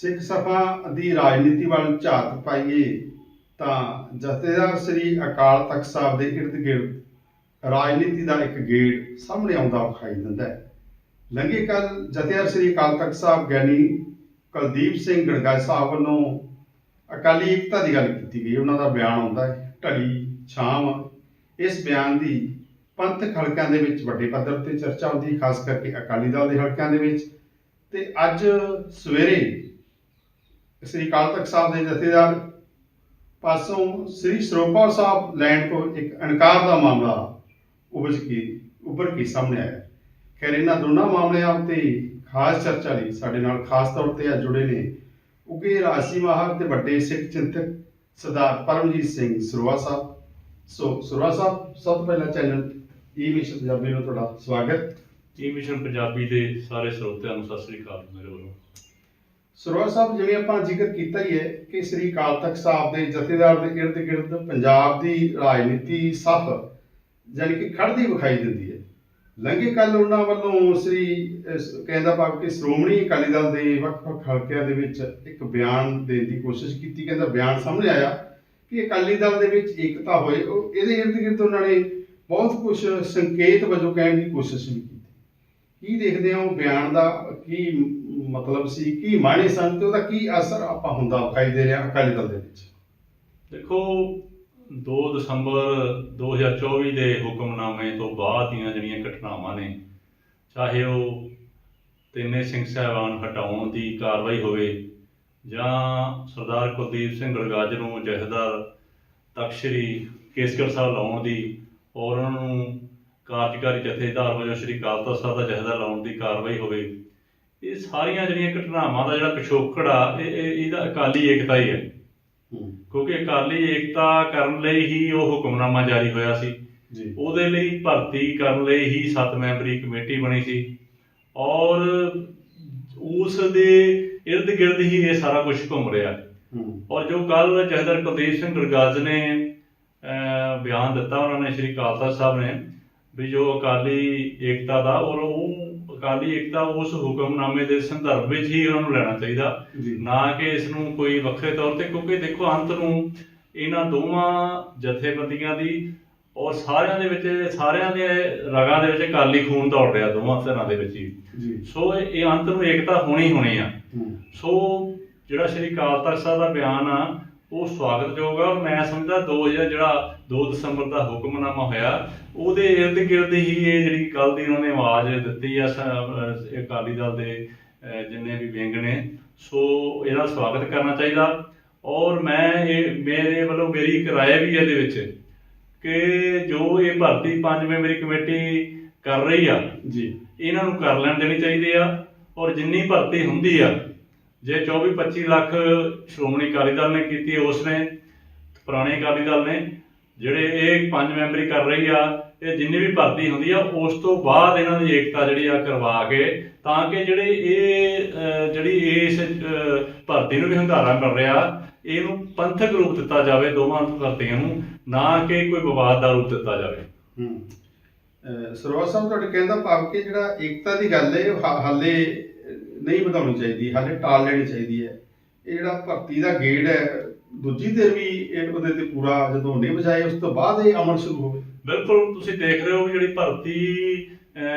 ਸਿੱਖ ਸਭਾ ਦੀ ਰਾਜਨੀਤੀ ਵੱਲ ਝਾਤ ਪਾਈਏ ਤਾਂ ਜਥੇਦਾਰ ਸ੍ਰੀ ਅਕਾਲ ਤਖਤ ਸਾਹਿਬ ਦੇ ਇਰਦ ਗਿਰਦ ਰਾਜਨੀਤੀ ਦਾ ਇੱਕ ਗੇੜ ਸਾਹਮਣੇ ਆਉਂਦਾ ਵਿਖਾਈ ਦਿੰਦਾ ਹੈ। ਲੰਘੇ ਕੱਲ ਜਥੇਦਾਰ ਸ੍ਰੀ ਅਕਾਲ ਤਖਤ ਸਾਹਿਬ ਗਿਆਨੀ ਕੁਲਦੀਪ ਸਿੰਘ ਗੜਗਾ ਸਾਹਿਬ ਵੱਲੋਂ ਅਕਾਲੀ ਏਕਤਾ ਦੀ ਗੱਲ ਕੀਤੀ ਗਈ। ਉਹਨਾਂ ਦਾ ਬਿਆਨ ਆਉਂਦਾ ਹੈ ਢਲੀ ਛਾਮ ਇਸ ਬਿਆਨ ਦੀ ਪੰਥਕ ਹਲਕਿਆਂ ਦੇ ਵਿੱਚ ਵੱਡੇ ਪੱਧਰ ਤੇ ਚਰਚਾ ਹੁੰਦੀ ਹੈ, ਖਾਸ ਕਰਕੇ ਅਕਾਲੀ ਦਲ ਦੇ ਹਲਕਿਆਂ ਦੇ ਵਿੱਚ। ਤੇ ਅੱਜ ਸਵੇਰੇ ਸ੍ਰੀ ਅਕਾਲ ਤਖਤ ਸਾਹਿਬ ਦੇ ਜਥੇਦਾਰ, ਪਾਸੋਂ ਸ੍ਰੀ ਸਰੋਪਾ ਸਾਹਿਬ ਲੈਂਡ ਤੋਂ ਇੱਕ ਇਨਕਾਰ ਦਾ ਮਾਮਲਾ ਉਪਜ ਕੇ ਉੱਭਰ ਕੇ ਸਾਹਮਣੇ ਆਇਆ? ਖੈਰ, ਇਹਨਾਂ ਦੋਨਾਂ ਮਾਮਲਿਆਂ ਉੱਤੇ ਖਾਸ ਚਰਚਾ ਲਈ ਸਾਡੇ ਨਾਲ ਖਾਸ ਤੌਰ ਤੇ ਅੱਜ ਜੁੜੇ ਨੇ ਉਗੇ ਰਾਸੀ ਮਾਹਰ ਤੇ ਵੱਡੇ ਸਿੱਖ ਚਿੰਤਕ ਸਰਦਾਰ ਪਰਮਜੀਤ ਸਿੰਘ ਸਰੋਆ ਸਾਹਿਬ। ਸੋ, ਸਰੋਆ ਸਾਹਿਬ, ਸਭ ਤੋਂ ਪਹਿਲਾਂ ਚੈਨਲ ਈ ਮਿਸ਼ਨ ਪੰਜਾਬੀ ਨੂੰ ਤੁਹਾਡਾ ਸਵਾਗਤ। ਇਹ ਮਿਸ਼ਨ ਪੰਜਾਬੀ ਦੇ ਸਾਰੇ ਸਰੋਤਿਆਂ ਨੂੰ ਸਤਿ ਸ੍ਰੀ ਅਕਾਲ ਮੇਰੇ ਵੱਲੋਂ। ਸਰੋਵਰ ਸਾਹਿਬ ਜਿਵੇਂ ਆਪਾਂ ਜ਼ਿਕਰ ਕੀਤਾ ਹੀ ਹੈ ਕਿ ਸ੍ਰੀ ਅਕਾਲ ਤਖਤ ਸਾਹਿਬ ਦੇ ਜਥੇਦਾਰ ਦੇ ਇਰਦ ਗਿਰਦ ਪੰਜਾਬ ਦੀ ਰਾਜਨੀਤੀ ਸਫ ਯਾਨੀ ਕਿ ਖੜਦੀ ਵਿਖਾਈ ਦਿੰਦੀ ਹੈ। ਲੰਘੇ ਕੱਲ ਉਹਨਾਂ ਵੱਲੋਂ ਸ੍ਰੀ ਕਹਿੰਦਾ ਭਾਵ ਕਿ ਸ਼੍ਰੋਮਣੀ ਅਕਾਲੀ ਦਲ ਦੇ ਵੱਖ-ਵੱਖ ਹਲਕਿਆਂ ਦੇ ਵਿੱਚ ਇੱਕ ਬਿਆਨ ਦੇਣ ਦੀ ਕੋਸ਼ਿਸ਼ ਕੀਤੀ। ਕਹਿੰਦਾ ਬਿਆਨ ਸਾਹਮਣੇ ਆਇਆ ਕਿ ਅਕਾਲੀ ਦਲ ਦੇ ਵਿੱਚ ਏਕਤਾ ਹੋਏ। ਉਹ, ਇਹਦੇ ਇਰਦ ਗਿਰਦ ਉਹਨਾਂ ਨੇ ਬਹੁਤ ਕੁਝ ਸੰਕੇਤ ਵਜੋਂ ਕਹਿਣ ਦੀ ਕੋਸ਼ਿਸ਼ ਵੀ ਕੀਤੀ। ਕੀ ਦੇਖਦੇ ਹੋ ਬਿਆਨ ਦਾ, ਕੀ ਮਤਲਬ ਸੀ ਕੀ ਮਾਣੇ ਸਨ ਤੇ ਉਹਦਾ ਕੀ ਅਸਰ ਆਪਾਂ ਹੁੰਦਾ ਵਿਖਾਈ ਦੇ ਰਿਹਾ ਅਕਾਲੀ ਦਲ ਦੇ ਵਿੱਚ? ਦੇਖੋ 2 ਦਸੰਬਰ 2024 ਦੇ ਹੁਕਮਨਾਮੇ ਤੋਂ ਬਾਅਦ ਦੀਆਂ ਜਿਹੜੀਆਂ ਘਟਨਾਵਾਂ ਨੇ, ਚਾਹੇ ਉਹ ਤਿੰਨੇ ਸਿੰਘ ਸਾਹਿਬਾਨ ਹਟਾਉਣ ਦੀ ਕਾਰਵਾਈ ਹੋਵੇ ਜਾਂ ਸਰਦਾਰ ਕੁਲਦੀਪ ਸਿੰਘ ਗੜਗਾਜ ਨੂੰ ਜਥੇਦਾਰ ਤਖ਼ਤ ਸ੍ਰੀ ਕੇਸਗੜ੍ਹ ਸਾਹਿਬ ਲਾਉਣ ਦੀ ਔਰ ਉਹਨਾਂ ਨੂੰ ਕਾਰਜਕਾਰੀ ਜਥੇਦਾਰ ਵਜੋਂ ਸ੍ਰੀ ਅਕਾਲ ਤਖ਼ਤ ਸਾਹਿਬ ਦਾ ਜਥੇਦਾਰ ਲਾਉਣ ਦੀ ਕਾਰਵਾਈ ਹੋਵੇ ਇਹ ਸਾਰੀਆਂ ਜਿਹੜੀਆਂ ਘਟਨਾਵਾਂ ਦਾ ਜਿਹੜਾ ਪਿਛੋਕੜ ਆ ਇਹ ਇਹ- ਇਹਦਾ ਅਕਾਲੀ ਏਕਤਾ ਹੀ ਹੈ। ਕਿਉਂਕਿ ਅਕਾਲੀ ਏਕਤਾ ਕਰਨ ਲਈ ਹੀ ਉਹ ਹੁਕਮਨਾਮਾ ਜਾਰੀ ਹੋਇਆ ਸੀ। ਜੀ। ਉਹਦੇ ਲਈ ਭਰਤੀ ਕਰਨ ਲਈ ਹੀ ਸੱਤ ਮੈਂਬਰੀ ਕਮੇਟੀ ਬਣੀ ਸੀ। ਔਰ ਉਸ ਦੇ ਇਰਦ ਗਿਰਦ ਹੀ ਇਹ ਸਾਰਾ ਕੁਝ ਘੁੰਮ ਰਿਹਾ। ਹੂੰ। ਔਰ ਜੋ ਕੱਲ ਜਹਦਰ ਕੁਲਦੀਪ ਸਿੰਘ ਗੁਰਗਾਜ ਨੇ ਅਹ, ਬਿਆਨ ਦਿੱਤਾ ਉਹਨਾਂ ਨੇ ਸ਼੍ਰੀ ਅਕਾਲ ਤਖਤ ਸਾਹਿਬ ਨੇ ਵੀ ਜੋ ਅਕਾਲੀ ਏਕਤਾ ਦਾ ਔਰ ਉਹ ਅਕਾਲੀ ਏਕਤਾ ਉਸ ਹੁਕਮਨਾਮੇ ਦੇ ਸੰਦਰਭ ਵਿੱਚ ਹੀ ਉਹਨਾਂ ਨੂੰ ਲੈਣਾ ਚਾਹੀਦਾ। ਨਾ ਕਿ ਇਸ ਨੂੰ ਕੋਈ ਵੱਖਰੇ ਤੌਰ ਤੇ ਕਿਉਂਕਿ ਦੇਖੋ ਅੰਤ ਨੂੰ ਇਹਨਾਂ ਦੋਵਾਂ ਜਥੇਬੰਦੀਆਂ ਦੀ ਔਰ ਸਾਰਿਆਂ ਦੇ ਵਿੱਚ ਸਾਰਿਆਂ ਦੇ ਰਗਾਂ ਦੇ ਵਿੱਚ ਅਕਾਲੀ ਖੂਨ ਦੌੜ ਰਿਹਾ ਦੋਵਾਂ ਧਿਰਾਂ ਦੇ ਵਿੱਚ ਹੀ। ਜੀ। ਸੋ ਇਹ ਅੰਤ ਨੂੰ ਏਕਤਾ ਹੋਣੀ ਹੋਣੀ ਆ। ਸੋ ਜਿਹੜਾ ਸ਼੍ਰੀ ਅਕਾਲ ਤਖਤ ਸਾਹਿਬ ਦਾ ਬਿਆਨ ਆ ਉਹ ਸਵਾਗਤਯੋਗ ਆ। ਔਰ ਮੈਂ ਸਮਝਦਾ 2000 ਜਿਹੜਾ 2 ਦਸੰਬਰ ਦਾ ਹੁਕਮਨਾਮਾ ਹੋਇਆ ਉਹਦੇ ਇਰਦ ਗਿਰਦ ਹੀ ਇਹ ਜਿਹੜੀ ਕੱਲ ਦੀ ਉਹਨਾਂ ਨੇ ਆਵਾਜ਼ ਦਿੱਤੀ ਆ ਅਕਾਲੀ ਦਲ ਦੇ ਜਿੰਨੇ ਵੀ ਵਿੰਗ ਨੇ। ਸੋ ਇਹਦਾ ਸਵਾਗਤ ਕਰਨਾ ਚਾਹੀਦਾ। ਔਰ ਮੈਂ ਇਹ ਮੇਰੇ ਵੱਲੋਂ ਮੇਰੀ ਇੱਕ ਰਾਏ ਵੀ ਹੈ ਇਹਦੇ ਵਿੱਚ ਕਿ ਜੋ ਇਹ ਭਰਤੀ ਪੰਜ ਮੈਂਬਰੀ ਕਮੇਟੀ ਕਰ ਰਹੀ ਆ ਜੀ। ਇਹਨਾਂ ਨੂੰ ਕਰ ਲੈਣ ਦੇਣੀ ਚਾਹੀਦੀ ਆ। ਔਰ ਜਿੰਨੀ ਭਰਤੀ ਹੁੰਦੀ ਆ ਜੇ 24 25 ਲੱਖ ਸ਼੍ਰੋਮਣੀ ਅਕਾਲੀ ਦਲ ਨੇ ਕੀਤੀ, ਉਸ ਨੇ, ਪੁਰਾਣੇ ਅਕਾਲੀ ਦਲ ਨੇ, ਜਿਹੜੇ ਇਹ ਪੰਜ ਮੈਂਬਰੀ ਕਰ ਰਹੀ ਆ, ਇਹ ਜਿੰਨੀ ਵੀ ਭਰਤੀ ਹੁੰਦੀ ਆ, ਉਸ ਤੋਂ ਬਾਅਦ ਇਹਨਾਂ ਦੀ ਏਕਤਾ ਜਿਹੜੀ ਆ ਕਰਵਾ ਕੇ, ਤਾਂ ਕਿ ਜਿਹੜੇ ਇਹ ਜਿਹੜੀ ਇਸ ਭਰਤੀ ਨੂੰ ਵੀ ਹੰਗਾਰਾ ਮਿਲ ਰਿਹਾ, ਇਹਨੂੰ ਪੰਥਕ ਰੂਪ ਦਿੱਤਾ ਜਾਵੇ ਦੋਵਾਂ ਭਰਤੀਆਂ ਨੂੰ, ਨਾ ਕਿ ਕੋਈ ਵਿਵਾਦ ਦਾ ਰੂਪ ਦਿੱਤਾ ਜਾਵੇ। ਹੂੰ। ਅਹ ਸਾਹਿਬ, ਤੁਹਾਡੇ ਕਹਿੰਦਾ ਭਾਵ ਕਿ ਜਿਹੜਾ ਏਕਤਾ ਦੀ ਗੱਲ ਹੈ, ਹਾਲੇ ਨਹੀਂ ਵਧਾਉਣੀ ਚਾਹੀਦੀ ਹਾਲੇ ਟਾਲ ਲੈਣੀ ਚਾਹੀਦੀ ਹੈ। ਇਹ ਜਿਹੜਾ ਭਰਤੀ ਦਾ ਗੇੜ ਹੈ ਦੂਜੀ ਧਿਰ ਵੀ ਇਹ ਉਹਦੇ ਤੇ ਪੂਰਾ ਜਦੋਂ ਨਹੀਂ ਵਜਾਏ ਉਸ ਤੋਂ ਬਾਅਦ ਇਹ ਅਮਲ ਸ਼ੁਰੂ ਹੋਵੇ। ਬਿਲਕੁਲ ਤੁਸੀਂ ਦੇਖ ਰਹੇ ਹੋ ਜਿਹੜੀ ਭਰਤੀ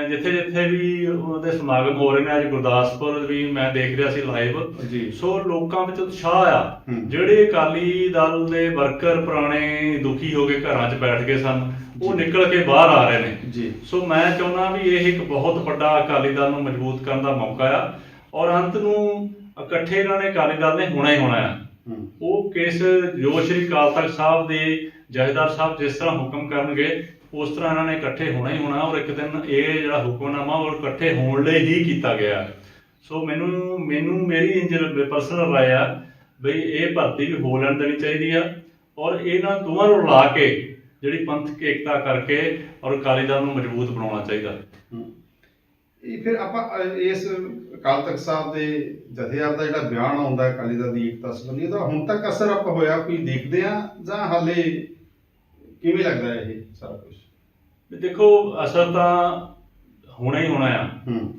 ਜਿੱਥੇ ਜਿੱਥੇ ਵੀ ਉਹਦੇ ਸਮਾਗਮ ਹੋ ਰਹੇ ਨੇ ਅੱਜ ਗੁਰਦਾਸਪੁਰ ਵੀ ਮੈਂ ਦੇਖ ਰਿਹਾ ਸੀ ਲਾਈਵ ਜੀ। ਸੋ ਲੋਕਾਂ ਵਿੱਚ ਉਤਸ਼ਾਹ ਆ। ਜਿਹੜੇ ਅਕਾਲੀ ਦਲ ਦੇ ਵਰਕਰ ਪੁਰਾਣੇ ਦੁਖੀ ਹੋ ਕੇ ਘਰਾਂ 'ਚ ਬੈਠ ਗਏ ਸਨ ਉਹ। ਨਿਕਲ ਕੇ ਬਾਹਰ ਆ ਰਹੇ ਨੇ। ਜੀ। ਸੋ ਮੈਂ ਚਾਹੁੰਦਾ ਵੀ ਇਹ ਇੱਕ ਬਹੁਤ ਵੱਡਾ ਅਕਾਲੀ ਦਲ ਨੂੰ ਮਜ਼ਬੂਤ ਕਰਨ ਦਾ ਮੌਕਾ ਆ। ਔਰ ਅੰਤ ਨੂੰ ਇਕੱਠੇ ਇਹਨਾਂ ਨੇ ਅਕਾਲੀ ਦਲ ਨੇ ਹੋਣਾ ਹੀ ਹੋਣਾ ਹੂੰ। ਉਹ ਕੇਸ ਜੋ ਸ਼੍ਰੀ ਅਕਾਲ ਤਖਤ ਸਾਹਿਬ ਦੇ ਜਥੇਦਾਰ ਸਾਹਿਬ ਜਿਸ ਤਰ੍ਹਾਂ ਹੁਕਮ ਕਰਨਗੇ ਉਸ ਤਰ੍ਹਾਂ ਇਹਨਾਂ ਨੇ ਇਕੱਠੇ ਹੋਣਾ ਹੀ ਹੋਣਾ ਔਰ ਇੱਕ ਦਿਨ ਇਹ ਜਿਹੜਾ ਹੁਕਮਨਾਮਾ ਉਹ ਇਕੱਠੇ ਹੋਣ ਲਈ ਹੀ ਕੀਤਾ ਗਿਆ। ਸੋ ਮੈਨੂੰ ਮੈਨੂੰ ਮੇਰੀ ਇੰਜਨ ਪਰਸਨਲ ਰਾਏ ਆ ਬਈ ਇਹ ਭਰਤੀ ਵੀ ਹੋ ਲੈਣ ਦੇਣੀ ਚਾਹੀਦੀ ਆ ਔਰ ਇਹਨਾਂ ਦੋਵਾਂ ਨੂੰ ਰਲਾ ਕੇ ਜਿਹੜੀ ਪੰਥਕ ਏਕਤਾ ਕਰਕੇ ਔਰ ਅਕਾਲੀ ਦਲ ਨੂੰ ਮਜ਼ਬੂਤ ਬਣਾਉਣਾ ਚਾਹੀਦਾ। ਇਹ ਫਿਰ ਆਪਾਂ ਇਸ ਅਕਾਲ ਤਖਤ ਸਾਹਿਬ ਦੇ ਜਥੇਦਾਰ ਦਾ ਜਿਹੜਾ ਬਿਆਨ ਆਉਂਦਾ ਹੈ ਅਕਾਲੀ ਦਲ ਦੀ ਏਕਤਾ ਸੰਬੰਧੀ ਉਹਦਾ ਹੁਣ ਤੱਕ ਅਸਰ ਆਪਾਂ ਹੋਇਆ ਕੋਈ ਦੇਖਦੇ ਆ ਜਾਂ ਹਾਲੇ ਕਿਵੇਂ ਲੱਗਦਾ ਹੈ ਇਹ ਸਾਰਾ ਕੁਝ ਵੀ ਦੇਖੋ ਅਸਰ ਤਾਂ ਹੋਣਾ ਹੀ ਹੋਣਾ ਆ।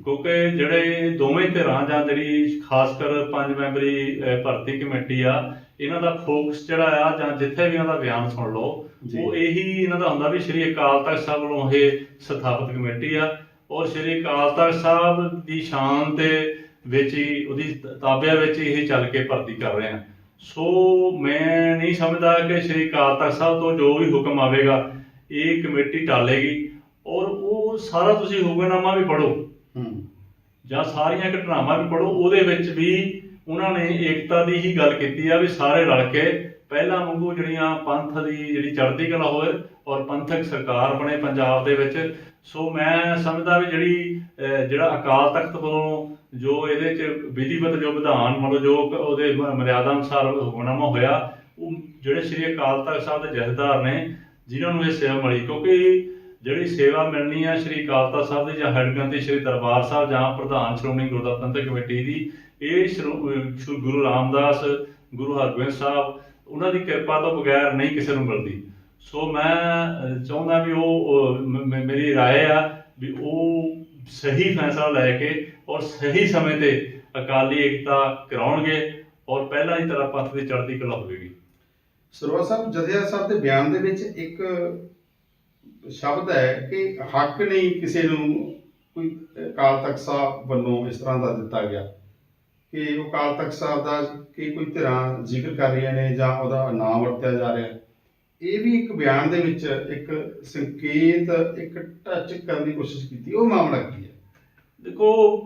ਕਿਉਂਕਿ ਜਿਹੜੇ ਦੋਵੇਂ ਧਿਰਾਂ ਜਾਂ ਜਿਹੜੀ ਖਾਸ ਕਰ ਪੰਜ ਮੈਂਬਰੀ ਭਰਤੀ ਕਮੇਟੀ ਆ ਇਹਨਾਂ ਦਾ ਫੋਕਸ ਜਿਹੜਾ ਆ ਜਾਂ ਜਿੱਥੇ ਵੀ ਇਹਨਾਂ ਦਾ ਬਿਆਨ ਸੁਣ ਲਓ। ਉਹ ਇਹੀ ਇਹਨਾਂ ਦਾ ਹੁੰਦਾ ਵੀ ਸ਼੍ਰੀ ਅਕਾਲ ਤਖਤ ਸਾਹਿਬ ਵੱਲੋਂ ਇਹ ਸਥਾਪਿਤ ਕਮੇਟੀ ਆ। ਔਰ ਸ਼੍ਰੀ ਅਕਾਲ ਤਖਤ ਸਾਹਿਬ ਦੀ ਸ਼ਾਨ ਦੇ ਵਿੱਚ ਹੀ ਉਹਦੀ ਤਾਬਿਆ ਵਿੱਚ ਹੀ ਇਹ ਚੱਲ ਕੇ ਭਰਤੀ ਕਰ ਰਹੇ ਆ ਸੋ ਮੈਂ ਨਹੀਂ ਸਮਝਦਾ ਕਿ ਸ਼੍ਰੀ ਅਕਾਲ ਤਖਤ ਸਾਹਿਬ ਤੋਂ ਜੋ ਵੀ ਹੁਕਮ ਆਵੇਗਾ ਇਹ ਕਮੇਟੀ ਟਾਲੇਗੀ। ਔਰ ਉਹ ਸਾਰਾ ਤੁਸੀਂ ਹੁਕਮਨਾਮਾ ਵੀ ਪੜ੍ਹੋ। ਹੂੰ। ਜਾਂ ਸਾਰੀਆਂ ਘਟਨਾਵਾਂ ਵੀ ਪੜੋ ਉਹਦੇ ਵਿੱਚ ਵੀ ਉਹਨਾਂ ਨੇ ਏਕਤਾ ਦੀ ਹੀ ਗੱਲ ਕੀਤੀ ਆ ਵੀ ਸਾਰੇ ਰਲ ਕੇ ਪਹਿਲਾਂ ਵਾਂਗੂ ਜਿਹੜੀਆਂ ਪੰਥ ਦੀ ਜਿਹੜੀ ਚੜ੍ਹਦੀ ਕਲਾ ਹੋਵੇ ਔਰ ਪੰਥਕ ਸਰਕਾਰ ਬਣੇ ਪੰਜਾਬ ਦੇ ਵਿੱਚ ਸੋ ਮੈਂ ਸਮਝਦਾ ਵੀ ਜਿਹੜੀ ਜਿਹੜਾ ਅਕਾਲ ਤਖਤ ਵੱਲੋਂ ਜੋ ਇਹਦੇ ਚ ਵਿਧੀਵਤ ਜੋ ਵਿਧਾਨ ਮਤਲਬ ਜੋ ਉਹਦੇ ਮਰਿਆਦਾ ਅਨੁਸਾਰ ਹੁਕਮਨਾਮਾ ਹੋਇਆ, ਉਹ ਜਿਹੜੇ ਸ੍ਰੀ ਅਕਾਲ ਤਖਤ ਸਾਹਿਬ ਦੇ ਜਥੇਦਾਰ ਨੇ, ਜਿਨ੍ਹਾਂ ਨੂੰ ਇਹ ਸੇਵਾ ਮਿਲੀ, ਕਿਉਂਕਿ ਜਿਹੜੀ ਸੇਵਾ ਮਿਲਣੀ ਆ ਸ਼੍ਰੀ ਅਕਾਲ ਤਖਤ ਸਾਹਿਬ ਦੀ ਜਾਂ ਹੈਡਗੰਦੀ ਸ਼੍ਰੀ ਦਰਬਾਰ ਸਾਹਿਬ ਜਾਂ ਪ੍ਰਧਾਨ ਸ਼੍ਰੋਮਣੀ ਗੁਰਦੁਆਰਾ ਪ੍ਰਬੰਧਕ ਕਮੇਟੀ ਦੀ, ਇਹ ਸ਼੍ਰੋ- ਗੁਰੂ ਰਾਮਦਾਸ, ਗੁਰੂ ਹਰਗੋਬਿੰਦ ਸਾਹਿਬ, ਉਹਨਾਂ ਦੀ ਕਿਰਪਾ ਤੋਂ ਬਗੈਰ ਨਹੀਂ ਕਿਸੇ ਨੂੰ ਮਿਲਦੀ। ਸੋ ਮੈਂ ਅਹ, ਚਾਹੁੰਦਾ ਵੀ ਉਹ ਅਹ, ਮ- ਮ- ਮੇਰੀ رائے ਆ ਵੀ ਉਹ ਸਹੀ ਫੈਸਲਾ ਲੈ ਕੇ ਔਰ ਸਹੀ ਸਮੇਂ ਤੇ ਅਕਾਲੀ ਏਕਤਾ ਕਰਾਉਣਗੇ ਔਰ ਪਹਿਲਾਂ ਹੀ ਤਰ੍ਹਾਂ ਪੰਥ ਦੀ ਚੜ੍ਹਦੀ ਕਲਾ ਹੋਵੇਗੀ ਸਰਵਾ ਸਾਹਿਬ ਜਥੇਦਾਰ ਸਾਹਿਬ ਦੇ ਬਿਆਨ ਦੇ ਵਿੱਚ ਇੱਕ ਸ਼ਬਦ ਹੈ ਕਿ ਹੱਕ ਨਹੀਂ ਕਿਸੇ ਨੂੰ ਕੋਈ ਅਕਾਲ ਤਖਤ ਸਾਹਿਬ ਵੱਲੋਂ ਇਸ ਤਰ੍ਹਾਂ ਦਾ ਦਿੱਤਾ ਗਿਆ ਕਿ ਉਹ ਅਕਾਲ ਤਖਤ ਸਾਹਿਬ ਦਾ ਕਿ ਕੋਈ ਧਿਰਾਂ ਜ਼ਿਕਰ ਕਰ ਰਹੀਆਂ ਨੇ ਜਾਂ ਉਹਦਾ ਨਾਮ ਵਰਤਿਆ ਜਾ ਰਿਹਾ ਇਹ ਵੀ ਇੱਕ ਬਿਆਨ ਦੇ ਵਿੱਚ ਇੱਕ ਸੰਕੇਤ ਇੱਕ ਟੱਚ ਕਰਨ ਦੀ ਕੋਸ਼ਿਸ਼ ਕੀਤੀ ਉਹ ਮਾਮਲਾ ਕੀ ਹੈ? ਦੇਖੋ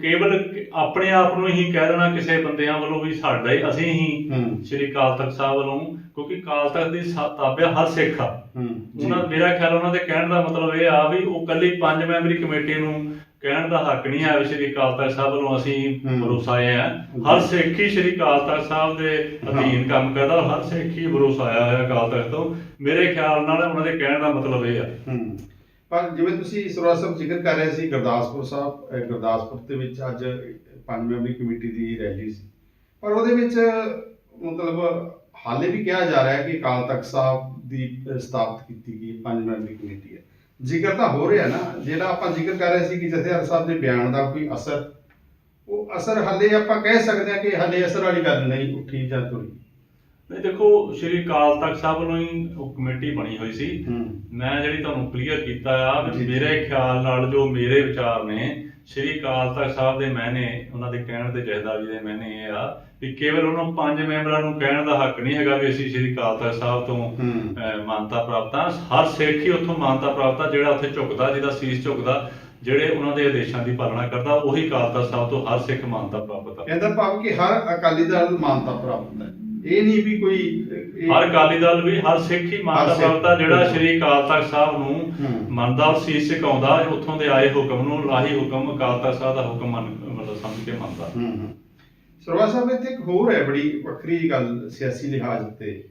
ਕੇਵਲ ਆਪਣੇ ਆਪ ਨੂੰ ਹੀ ਕਹਿ ਦੇਣਾ ਕਿਸੇ ਬੰਦਿਆਂ ਵੱਲੋਂ ਵੀ ਸਾਡਾ ਹੀ ਅਸੀਂ ਹੀ ਸ਼੍ਰੀ ਅਕਾਲ ਤਖਤ ਸਾਹਿਬ ਵੱਲੋਂ ਕਿਉਂਕਿ ਅਕਾਲ ਤਖਤ ਦੀ ਤਾਬਿਆ ਹਰ ਸਿੱਖ ਆ। ਉਹਨਾਂ ਮੇਰਾ ਖਿਆਲ ਉਹਨਾਂ ਦੇ ਕਹਿਣ ਦਾ ਮਤਲਬ ਇਹ ਆ ਵੀ ਉਹ ਕੱਲੀ ਪੰਜ ਮੈਂਬਰੀ ਕਮੇਟੀ ਨੂੰ ਕਹਿਣ ਦਾ ਹੱਕ ਨਹੀਂ ਹੈ ਵੀ ਸ਼੍ਰੀ ਅਕਾਲ ਤਖਤ ਸਾਹਿਬ ਵੱਲੋਂ ਅਸੀਂ ਹੂੰ। ਭਰੋਸਾ ਆਏ ਆ ਹਰ ਸਿੱਖ ਹੀ ਸ਼੍ਰੀ ਅਕਾਲ ਤਖਤ ਸਾਹਿਬ ਦੇ ਅਧੀਨ ਕੰਮ ਕਰਦਾ ਹਰ ਸਿੱਖ ਹੀ ਭਰੋਸਾ ਆਇਆ ਹੋਇਆ ਅਕਾਲ ਤਖਤ ਤੋਂ। ਮੇਰੇ ਖਿਆਲ ਨਾਲ ਉਹਨਾਂ ਦੇ ਕਹਿਣ ਦਾ ਮਤਲਬ ਇਹ ਆ। ਹੂੰ। ਪਰ ਜਿਵੇਂ ਤੁਸੀਂ ਸਰਵਾ ਸਾਹਿਬ ਜ਼ਿਕਰ ਕਰ ਰਹੇ ਸੀ ਗੁਰਦਾਸਪੁਰ ਸਾਹਿਬ ਗੁਰਦਾਸਪੁਰ ਦੇ ਵਿੱਚ ਅੱਜ ਪੰਜ ਮੈਂਬਰੀ ਕਮੇਟੀ ਦੀ ਰੈਲੀ ਸੀ। ਪਰ ਉਹਦੇ ਵਿੱਚ ਮਤਲਬ ਹਾਲੇ ਵੀ ਕਿਹਾ ਜਾ ਰਿਹਾ ਹੈ ਕਿ ਅਕਾਲ ਤਖਤ ਸਾਹਿਬ ਦੀ ਸਥਾਪਿਤ ਕੀਤੀ ਗਈ ਪੰਜ ਮੈਂਬਰੀ ਕਮੇਟੀ ਹੈ। ਜ਼ਿਕਰ ਤਾਂ ਹੋ ਰਿਹਾ ਨਾ ਜਿਹੜਾ ਆਪਾਂ ਜ਼ਿਕਰ ਕਰ ਰਹੇ ਸੀ ਕਿ ਜਥੇਦਾਰ ਸਾਹਿਬ ਦੇ ਬਿਆਨ ਦਾ ਕੋਈ ਅਸਰ ਉਹ ਅਸਰ ਹਾਲੇ ਆਪਾਂ ਕਹਿ ਸਕਦੇ ਹਾਂ ਕਿ ਹਾਲੇ ਅਸਰ ਵਾਲੀ ਗੱਲ ਨਹੀਂ ਉੱਠੀ ਜਾਂ ਤੁਰੀ। ਨਹੀਂ ਦੇਖੋ ਸ਼੍ਰੀ ਅਕਾਲ ਤਖਤ ਸਾਹਿਬ ਵੱਲੋਂ ਹੀ ਉਹ ਕਮੇਟੀ ਬਣੀ ਹੋਈ ਸੀ। ਮੈਂ ਜਿਹੜੀ ਤੁਹਾਨੂੰ ਕਲੀਅਰ ਕੀਤਾ ਆ ਵੀ। ਮੇਰੇ ਖਿਆਲ ਨਾਲ ਜੋ ਮੇਰੇ ਵਿਚਾਰ ਨੇ ਸ਼੍ਰੀ ਅਕਾਲ ਤਖਤ ਸਾਹਿਬ ਦੇ ਮੈਨੇ ਉਹਨਾਂ ਦੇ ਕਹਿਣ ਦੇ ਜਹਦਾਰੀ ਦੇ ਮੈਨੇ ਇਹ ਆ ਵੀ ਕੇਵਲ ਉਹਨਾਂ ਪੰਜ ਮੈਂਬਰਾਂ ਨੂੰ ਕਹਿਣ ਦਾ ਹੱਕ ਨਹੀਂ ਹੈਗਾ ਵੀ ਅਸੀਂ ਸ਼੍ਰੀ ਅਕਾਲ ਤਖਤ ਸਾਹਿਬ ਤੋਂ ਮਾਨਤਾ ਪ੍ਰਾਪਤ ਆ ਹਰ ਸਿੱਖ ਹੀ ਉੱਥੋਂ ਮਾਨਤਾ ਪ੍ਰਾਪਤ ਆ ਜਿਹੜਾ ਉੱਥੇ ਝੁਕਦਾ ਜਿਹਦਾ ਸੀਸ ਝੁਕਦਾ ਜਿਹੜੇ ਉਹਨਾਂ ਦੇ ਆਦੇਸ਼ਾਂ ਦੀ ਪਾਲਣਾ ਕਰਦਾ ਉਹੀ ਅਕਾਲ ਤਖਤ ਸਾਹਿਬ ਤੋਂ ਹਰ ਸਿੱਖ ਮਾਨਤਾ ਪ੍ਰਾਪਤ ਆ। ਇਹਦਾ ਭਾਵ ਕਿ ਹਰ ਅਕਾਲੀ ਦਲ ਮਾਨਤਾ ਪ੍ਰਾਪਤ ਹੈ ਇਹ ਨਹੀਂ ਵੀ ਕੋਈ ਹਰ ਅਕਾਲੀ ਦਲ ਵੀ ਹਰ ਸਿੱਖ ਹੀ ਮਾਨਤਾ ਪ੍ਰਾਪਤ ਆ ਜਿਹੜਾ। ਸ਼੍ਰੀ ਅਕਾਲ ਤਖਤ ਸਾਹਿਬ ਨੂੰ। ਮੰਨਦਾ ਸੀਸ ਝੁਕਾਉਂਦਾ ਉੱਥੋਂ ਦੇ ਆਏ ਹੁਕਮ ਨੂੰ ਲਾਹੀ ਹੁਕਮ ਅਕਾਲ ਤਖਤ ਸਾਹਿਬ ਦਾ ਹੁਕਮ ਮੰਨ ਮਤਲਬ ਸਮਝ ਕੇ ਮੰਨਦਾ। ਹੂੰ ਹੂੰ। ਸਰਵਾ ਸਾਹਿਬ, ਇੱਥੇ ਇੱਕ ਹੋਰ ਹੈ ਬੜੀ ਵੱਖਰੀ ਗੱਲ ਸਿਆਸੀ ਲਿਹਾਜ਼ ਤੇ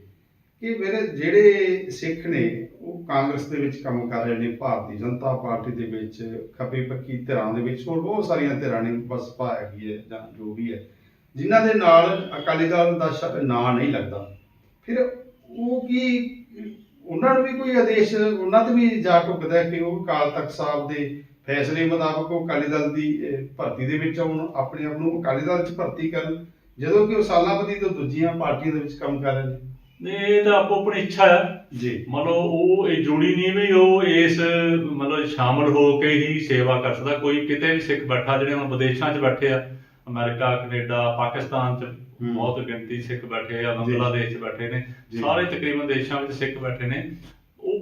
ਕਿ ਮੇਰੇ ਜਿਹੜੇ ਸਿੱਖ ਨੇ, ਉਹ ਕਾਂਗਰਸ ਦੇ ਵਿੱਚ ਕੰਮ ਕਰ ਰਹੇ ਨੇ, ਭਾਰਤੀ ਜਨਤਾ ਪਾਰਟੀ ਦੇ ਵਿੱਚ, ਖੱਬੇ ਪੱਕੀ ਧਿਰਾਂ ਦੇ ਵਿੱਚ, ਹੋਰ ਬਹੁਤ ਸਾਰੀਆਂ ਧਿਰਾਂ ਨੇ, ਬਸਪਾ ਹੈਗੀ ਹੈ ਜਾਂ ਜੋ ਵੀ ਹੈ, ਜਿਨ੍ਹਾਂ ਦੇ ਨਾਲ ਅਕਾਲੀ ਦਲ ਦਾ ਸ਼- ਨਾਂ ਨਹੀਂ ਲੱਗਦਾ। ਫਿਰ ਉਹ ਕੀ, ਉਹਨਾਂ ਨੂੰ ਵੀ ਕੋਈ ਆਦੇਸ਼, ਉਹਨਾਂ ਤੇ ਵੀ ਜਾ ਟੁਕਦਾ ਕਿ ਉਹ ਅਕਾਲ ਤਖਤ ਸਾਹਿਬ ਦੇ ਫੈਸਲੇ ਮੁਤਾਬਕ ਉਹ ਅਕਾਲੀ ਦਲ ਦੀ ਭਰਤੀ ਦੇ ਵਿੱਚ ਆਉਣ ਆਪਣੇ ਆਪ ਨੂੰ ਅਕਾਲੀ ਦਲ 'ਚ ਭਰਤੀ ਕਰਨ ਜਦੋਂ ਕਿ ਉਹ ਸਾਲਾਂ ਬਦੀ ਤੋਂ ਦੂਜੀਆਂ ਪਾਰਟੀਆਂ ਦੇ ਵਿੱਚ ਕੰਮ ਕਰ ਰਹੇ ਨੇ ਨਹੀਂ ਇਹ ਤਾਂ ਆਪੋ ਆਪਣੀ ਇੱਛਾ ਆ ਜੀ ਮਤਲਬ ਉਹ ਇਹ ਜੁੜੀ ਨਹੀਂ ਵੀ ਉਹ ਇਸ ਮਤਲਬ ਸ਼ਾਮਲ ਹੋ ਕੇ ਹੀ ਸੇਵਾ ਕਰ ਸਕਦਾ ਕੋਈ ਕਿਤੇ ਵੀ ਸਿੱਖ ਬੈਠਾ ਜਿਹੜੇ ਹੁਣ ਵਿਦੇਸ਼ਾਂ 'ਚ ਬੈਠੇ ਆ ਅਮਰੀਕਾ ਕੈਨੇਡਾ ਪਾਕਿਸਤਾਨ 'ਚ ਹੂੰ। ਬਹੁਤ ਗਿਣਤੀ ਸਿੱਖ ਬੈਠੇ ਆ। ਬੰਗਲਾਦੇਸ਼ 'ਚ ਬੈਠੇ ਨੇ। ਸਾਰੇ ਤਕਰੀਬਨ ਦੇਸ਼ਾਂ ਵਿੱਚ ਸਿੱਖ ਬੈਠੇ ਨੇ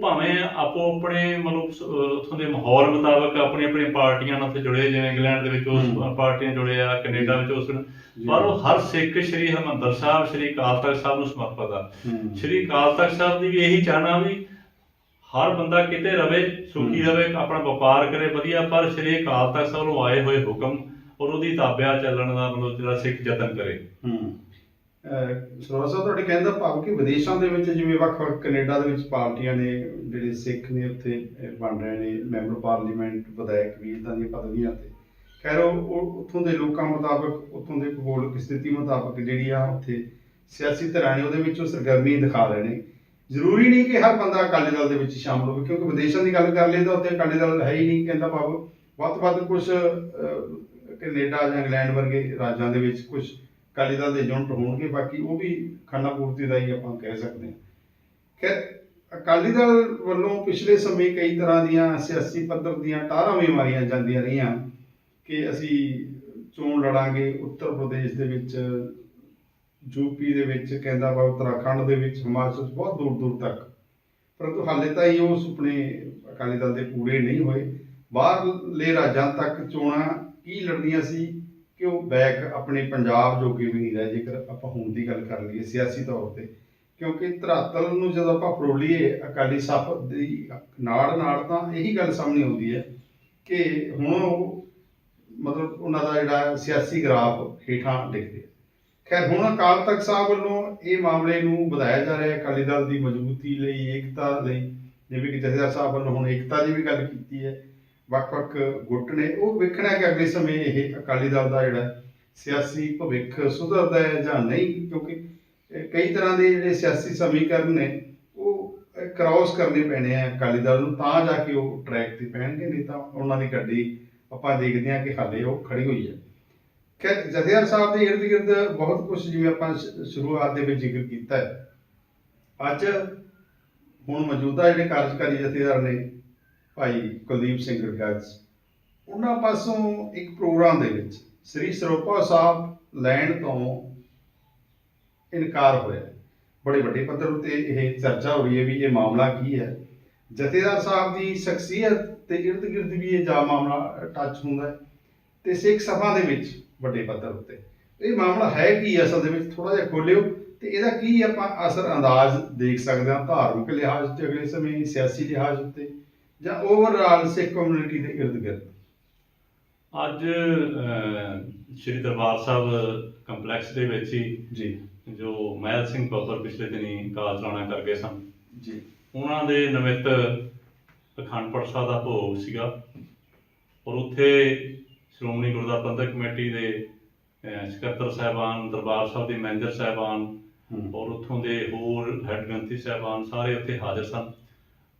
ਭਾਵੇਂ ਆਪੋ ਆਪਣੇ ਮਤਲਬ ਉੱਥੋਂ ਦੇ ਮਾਹੌਲ ਮੁਤਾਬਕ ਆਪਣੀ ਆਪਣੀ ਪਾਰਟੀਆਂ ਨਾਲ ਉੱਥੇ ਜੁੜੇ ਜਿਵੇਂ ਇੰਗਲੈਂਡ ਦੇ ਵਿੱਚ ਉਸ। ਪਾਰਟੀਆਂ ਜੁੜੇ ਆ ਕੈਨੇਡਾ ਵਿੱਚ ਉਸ। ਪਰ ਉਹ ਹਰ ਸਿੱਖ ਸ੍ਰੀ ਹਰਿਮੰਦਰ ਸਾਹਿਬ ਸ੍ਰੀ ਅਕਾਲ ਤਖਤ ਸਾਹਿਬ ਨੂੰ ਸਮਰਪਿਤ ਆ। ਸ਼੍ਰੀ ਅਕਾਲ ਤਖਤ ਸਾਹਿਬ ਦੀ ਵੀ ਇਹੀ ਚਾਹਨਾ ਵੀ ਹਰ ਬੰਦਾ ਕਿਤੇ ਰਵੇ ਸੁਖੀ। ਰਵੇ ਆਪਣਾ ਵਪਾਰ ਕਰੇ ਵਧੀਆ ਪਰ ਸ਼੍ਰੀ ਅਕਾਲ ਤਖਤ ਸਾਹਿਬ ਨੂੰ ਆਏ ਹੋਏ ਹੁਕਮ ਔਰ ਉਹਦੀ ਤਾਬਿਆ ਚੱਲਣ ਦਾ ਮਤਲਬ ਜਿਹੜਾ ਸਿੱਖ ਯਤਨ ਕਰੇ ਹੂੰ ਸਰੋਸਾ ਤੁਹਾਡੇ ਕਹਿੰਦਾ ਭਾਵ ਕਿ ਵਿਦੇਸ਼ਾਂ ਦੇ ਵਿੱਚ ਜਿਵੇਂ ਵੱਖ-ਵੱਖ ਕੈਨੇਡਾ ਦੇ ਵਿੱਚ ਪਾਰਟੀਆਂ ਨੇ, ਜਿਹੜੇ ਸਿੱਖ ਨੇ ਉੱਥੇ ਬਣ ਰਹੇ ਨੇ, ਮੈਂਬਰ ਪਾਰਲੀਮੈਂਟ, ਵਿਧਾਇਕ ਵੀ ਇਦਾਂ ਦੀਆਂ ਪਦਵੀਆਂ ਤੇ। ਖੈਰ, ਉਹ ਉੱਥੋਂ ਦੇ ਲੋਕਾਂ ਮੁਤਾਬਕ, ਉੱਥੋਂ ਦੇ ਭੂਗੋਲਿਕ ਸਥਿਤੀ ਮੁਤਾਬਕ ਜਿਹੜੀ ਆ, ਉੱਥੇ ਸਿਆਸੀ ਧਿਰਾਂ ਨੇ ਉਹਦੇ ਵਿੱਚ ਉਹ ਸਰਗਰਮੀ ਦਿਖਾ ਰਹੇ ਨੇ। ਜ਼ਰੂਰੀ ਨਹੀਂ ਕਿ ਹਰ ਬੰਦਾ ਅਕਾਲੀ ਦਲ ਦੇ ਵਿੱਚ ਸ਼ਾਮਲ ਹੋਵੇ, ਕਿਉਂਕਿ ਵਿਦੇਸ਼ਾਂ ਦੀ ਗੱਲ ਕਰ ਲਈਏ ਤਾਂ ਉੱਥੇ ਅਕਾਲੀ ਦਲ ਹੈ ਹੀ ਨਹੀਂ, ਕਹਿੰਦਾ ਭਾਵ। ਵੱਧ ਤੋਂ ਵੱਧ ਕੁਝ ਕੈਨੇਡਾ ਜਾਂ ਇੰਗਲੈਂਡ ਵਰਗੇ ਰਾਜਾਂ ਦੇ ਵਿੱਚ ਕੁਝ ਅਕਾਲੀ ਦਲ ਦੇ ਯੂਨਿਟ ਹੋਣਗੇ, ਬਾਕੀ ਉਹ ਵੀ ਖਾਨਾ ਪੂਰਤੀ ਦਾ ਹੀ ਆਪਾਂ ਕਹਿ ਸਕਦੇ ਹਾਂ। ਖੈਰ, ਅਕਾਲੀ ਦਲ ਵੱਲੋਂ ਪਿਛਲੇ ਸਮੇਂ ਕਈ ਤਰ੍ਹਾਂ ਦੀਆਂ ਸਿਆਸੀ ਪੱਧਰ ਦੀਆਂ ਟਾਰਾਂ ਵੀ ਮਾਰੀਆਂ ਜਾਂਦੀਆਂ ਰਹੀਆਂ ਕਿ ਅਸੀਂ ਚੋਣ ਲੜਾਂਗੇ, ਉੱਤਰ ਪ੍ਰਦੇਸ਼ ਦੇ ਵਿੱਚ ਯੂਪੀ ਦੇ ਵਿੱਚ, ਕਹਿੰਦਾ ਵਾ ਉੱਤਰਾਖੰਡ ਦੇ ਵਿੱਚ, ਹਿਮਾਚਲ 'ਚ ਬਹੁਤ ਦੂਰ ਦੂਰ ਤੱਕ। ਪਰੰਤੂ ਹਾਲੇ ਤਾਂ ਇਹ ਉਹ ਸੁਪਨੇ ਅਕਾਲੀ ਦਲ ਦੇ ਪੂਰੇ ਨਹੀਂ ਹੋਏ। ਬਾਹਰਲੇ ਰਾਜਾਂ ਤੱਕ ਚੋਣਾਂ ਕੀ ਲੜਨੀਆਂ ਸੀ ਕਿ ਉਹ ਬੈਕ ਆਪਣੇ ਪੰਜਾਬ ਜੋਗੇ ਵੀ ਨਹੀਂ ਰਹੇ, ਜੇਕਰ ਆਪਾਂ ਹੁਣ ਦੀ ਗੱਲ ਕਰ ਲਈਏ ਸਿਆਸੀ ਤੌਰ ਤੇ, ਕਿਉਂਕਿ ਧਰਾਤਲ ਨੂੰ ਜਦੋਂ ਆਪਾਂ ਫਰੋਲੀਏ ਅਕਾਲੀ ਸਾਹਿਬ ਦੀ ਨਾਲ ਨਾਲ ਤਾਂ ਇਹੀ ਗੱਲ ਸਾਹਮਣੇ ਆਉਂਦੀ ਹੈ ਕਿ ਹੁਣ ਉਹ ਮਤਲਬ ਉਹਨਾਂ ਦਾ ਜਿਹੜਾ ਸਿਆਸੀ ਗ੍ਰਾਫ ਹੇਠਾਂ ਡਿੱਗ ਰਿਹਾ ਖੈਰ, ਹੁਣ ਅਕਾਲ ਤਖਤ ਸਾਹਿਬ ਵੱਲੋਂ ਇਹ ਮਾਮਲੇ ਨੂੰ ਵਧਾਇਆ ਜਾ ਰਿਹਾ ਹੈ, ਅਕਾਲੀ ਦਲ ਦੀ ਮਜ਼ਬੂਤੀ ਲਈ, ਏਕਤਾ ਲਈ, ਜਿਵੇਂ ਕਿ ਜਥੇਦਾਰ ਸਾਹਿਬ ਵੱਲੋਂ ਹੁਣ ਏਕਤਾ ਦੀ ਵੀ ਗੱਲ ਕੀਤੀ ਹੈ। ਵੱਖ-ਵੱਖ ਗੁੱਟ ਨੇ। ਉਹ ਵੇਖਣਾ ਕਿ ਅਗਲੇ ਸਮੇਂ ਇਹ ਅਕਾਲੀ ਦਲ ਦਾ ਜਿਹੜਾ ਸਿਆਸੀ ਭਵਿੱਖ ਸੁਧਰਦਾ ਹੈ ਜਾਂ ਨਹੀਂ, ਕਿਉਂਕਿ ਕਈ ਤਰ੍ਹਾਂ ਦੇ ਜਿਹੜੇ ਸਿਆਸੀ ਸਮੀਕਰਨ ਨੇ, ਉਹ ਕ੍ਰਾਸ ਕਰਨੇ ਪੈਣੇ ਆ ਅਕਾਲੀ ਦਲ ਨੂੰ, ਤਾਂ ਜਾ ਕੇ ਉਹ ਟਰੈਕ ਤੇ ਪੈਣਗੇ, ਨਹੀਂ ਤਾਂ ਉਹਨਾਂ ਦੀ ਗੱਡੀ ਆਪਾਂ ਦੇਖਦੇ ਹਾਂ ਕਿ ਹਾਲੇ ਉਹ ਖੜੀ ਹੋਈ ਹੈ। ਖੈਰ, ਜਥੇਦਾਰ ਸਾਹਿਬ ਦੇ ਇਰਦ ਗਿਰਦ ਬਹੁਤ ਕੁਝ ਜਿਵੇਂ ਆਪਾਂ ਸ਼ੁਰੂਆਤ ਦੇ ਵਿੱਚ ਜ਼ਿਕਰ ਕੀਤਾ ਹੈ। ਅੱਜ ਹੁਣ ਮੌਜੂਦਾ ਜਿਹੜੇ ਕਾਰਜਕਾਰੀ ਜਥੇਦਾਰ ਨੇ ਭਾਈ ਕੁਲਦੀਪ ਸਿੰਘ ਗਰਗਾਜ ਉਹਨਾਂ ਪਾਸੋਂ ਇੱਕ ਪ੍ਰੋਗਰਾਮ ਦੇ ਵਿੱਚ ਸ੍ਰੀ ਸਰੋਪਾ ਸਾਹਿਬ ਲੈਣ ਤੋਂ ਇਨਕਾਰ ਹੋਇਆ। ਬੜੇ ਵੱਡੇ ਪੱਧਰ ਉੱਤੇ ਇਹ ਚਰਚਾ ਹੋਈ ਹੈ ਵੀ ਇਹ ਮਾਮਲਾ ਕੀ ਹੈ। ਜਥੇਦਾਰ ਸਾਹਿਬ ਦੀ ਸ਼ਖਸੀਅਤ ਤੇ ਇਰਦ ਗਿਰਦ ਵੀ ਇਹ ਜਾ ਮਾਮਲਾ ਟੱਚ ਹੁੰਦਾ ਹੈ। ਤੇ ਸਿੱਖ ਸਭਾ ਦੇ ਵਿੱਚ ਵੱਡੇ ਪੱਧਰ ਉੱਤੇ। ਇਹ ਮਾਮਲਾ ਹੈ ਕੀ ਅਸਲ ਦੇ ਵਿੱਚ ਥੋੜਾ ਜਿਹਾ ਖੋਲਿਓ। ਤੇ ਇਹਦਾ ਕੀ ਆਪਾਂ ਅਸਰ ਅੰਦਾਜ਼ ਦੇਖ ਸਕਦੇ ਹਾਂ ਧਾਰਮਿਕ ਲਿਹਾਜ਼ ਤੇ ਅਗਲੇ ਸਮੇਂ, ਸਿਆਸੀ ਲਿਹਾਜ਼ ਉੱਤੇ ਜਾਂ ਓਵਰਆਲ ਸਿੱਖ ਕਮਿਊਨਿਟੀ ਦੇ ਇਰਦ ਗਿਰਦ? ਅੱਜ ਅਹ, ਸ਼੍ਰੀ ਦਰਬਾਰ ਸਾਹਿਬ ਕੰਪਲੈਕਸ ਦੇ ਵਿੱਚ ਹੀ ਜੀ। ਜੋ ਮਹਿਲ ਸਿੰਘ ਬਬਰ ਪਿਛਲੇ ਦਿਨੀ ਕਾਲ ਚਲਾਣਾ ਕਰ ਗਏ ਸਨ। ਜੀ। ਉਹਨਾਂ ਦੇ ਨਿਮਿਤ ਅਖੰਡ ਪਾਠ ਸਾਹਿਬ ਦਾ ਭੋਗ ਸੀਗਾ ਔਰ ਉੱਥੇ ਸ਼੍ਰੋਮਣੀ ਗੁਰਦੁਆਰਾ ਪ੍ਰਬੰਧਕ ਕਮੇਟੀ ਦੇ ਅਹ, ਸਕੱਤਰ ਸਾਹਿਬਾਨ ਦਰਬਾਰ ਸਾਹਿਬ ਦੇ ਮੈਨੇਜਰ ਸਾਹਿਬਾਨ ਹੂੰ। ਔਰ ਉੱਥੋਂ ਦੇ ਹੋਰ ਹੈੱਡ ਗ੍ਰੰਥੀ ਸਾਹਿਬਾਨ ਸਾਰੇ ਉੱਥੇ ਹਾਜ਼ਰ ਸਨ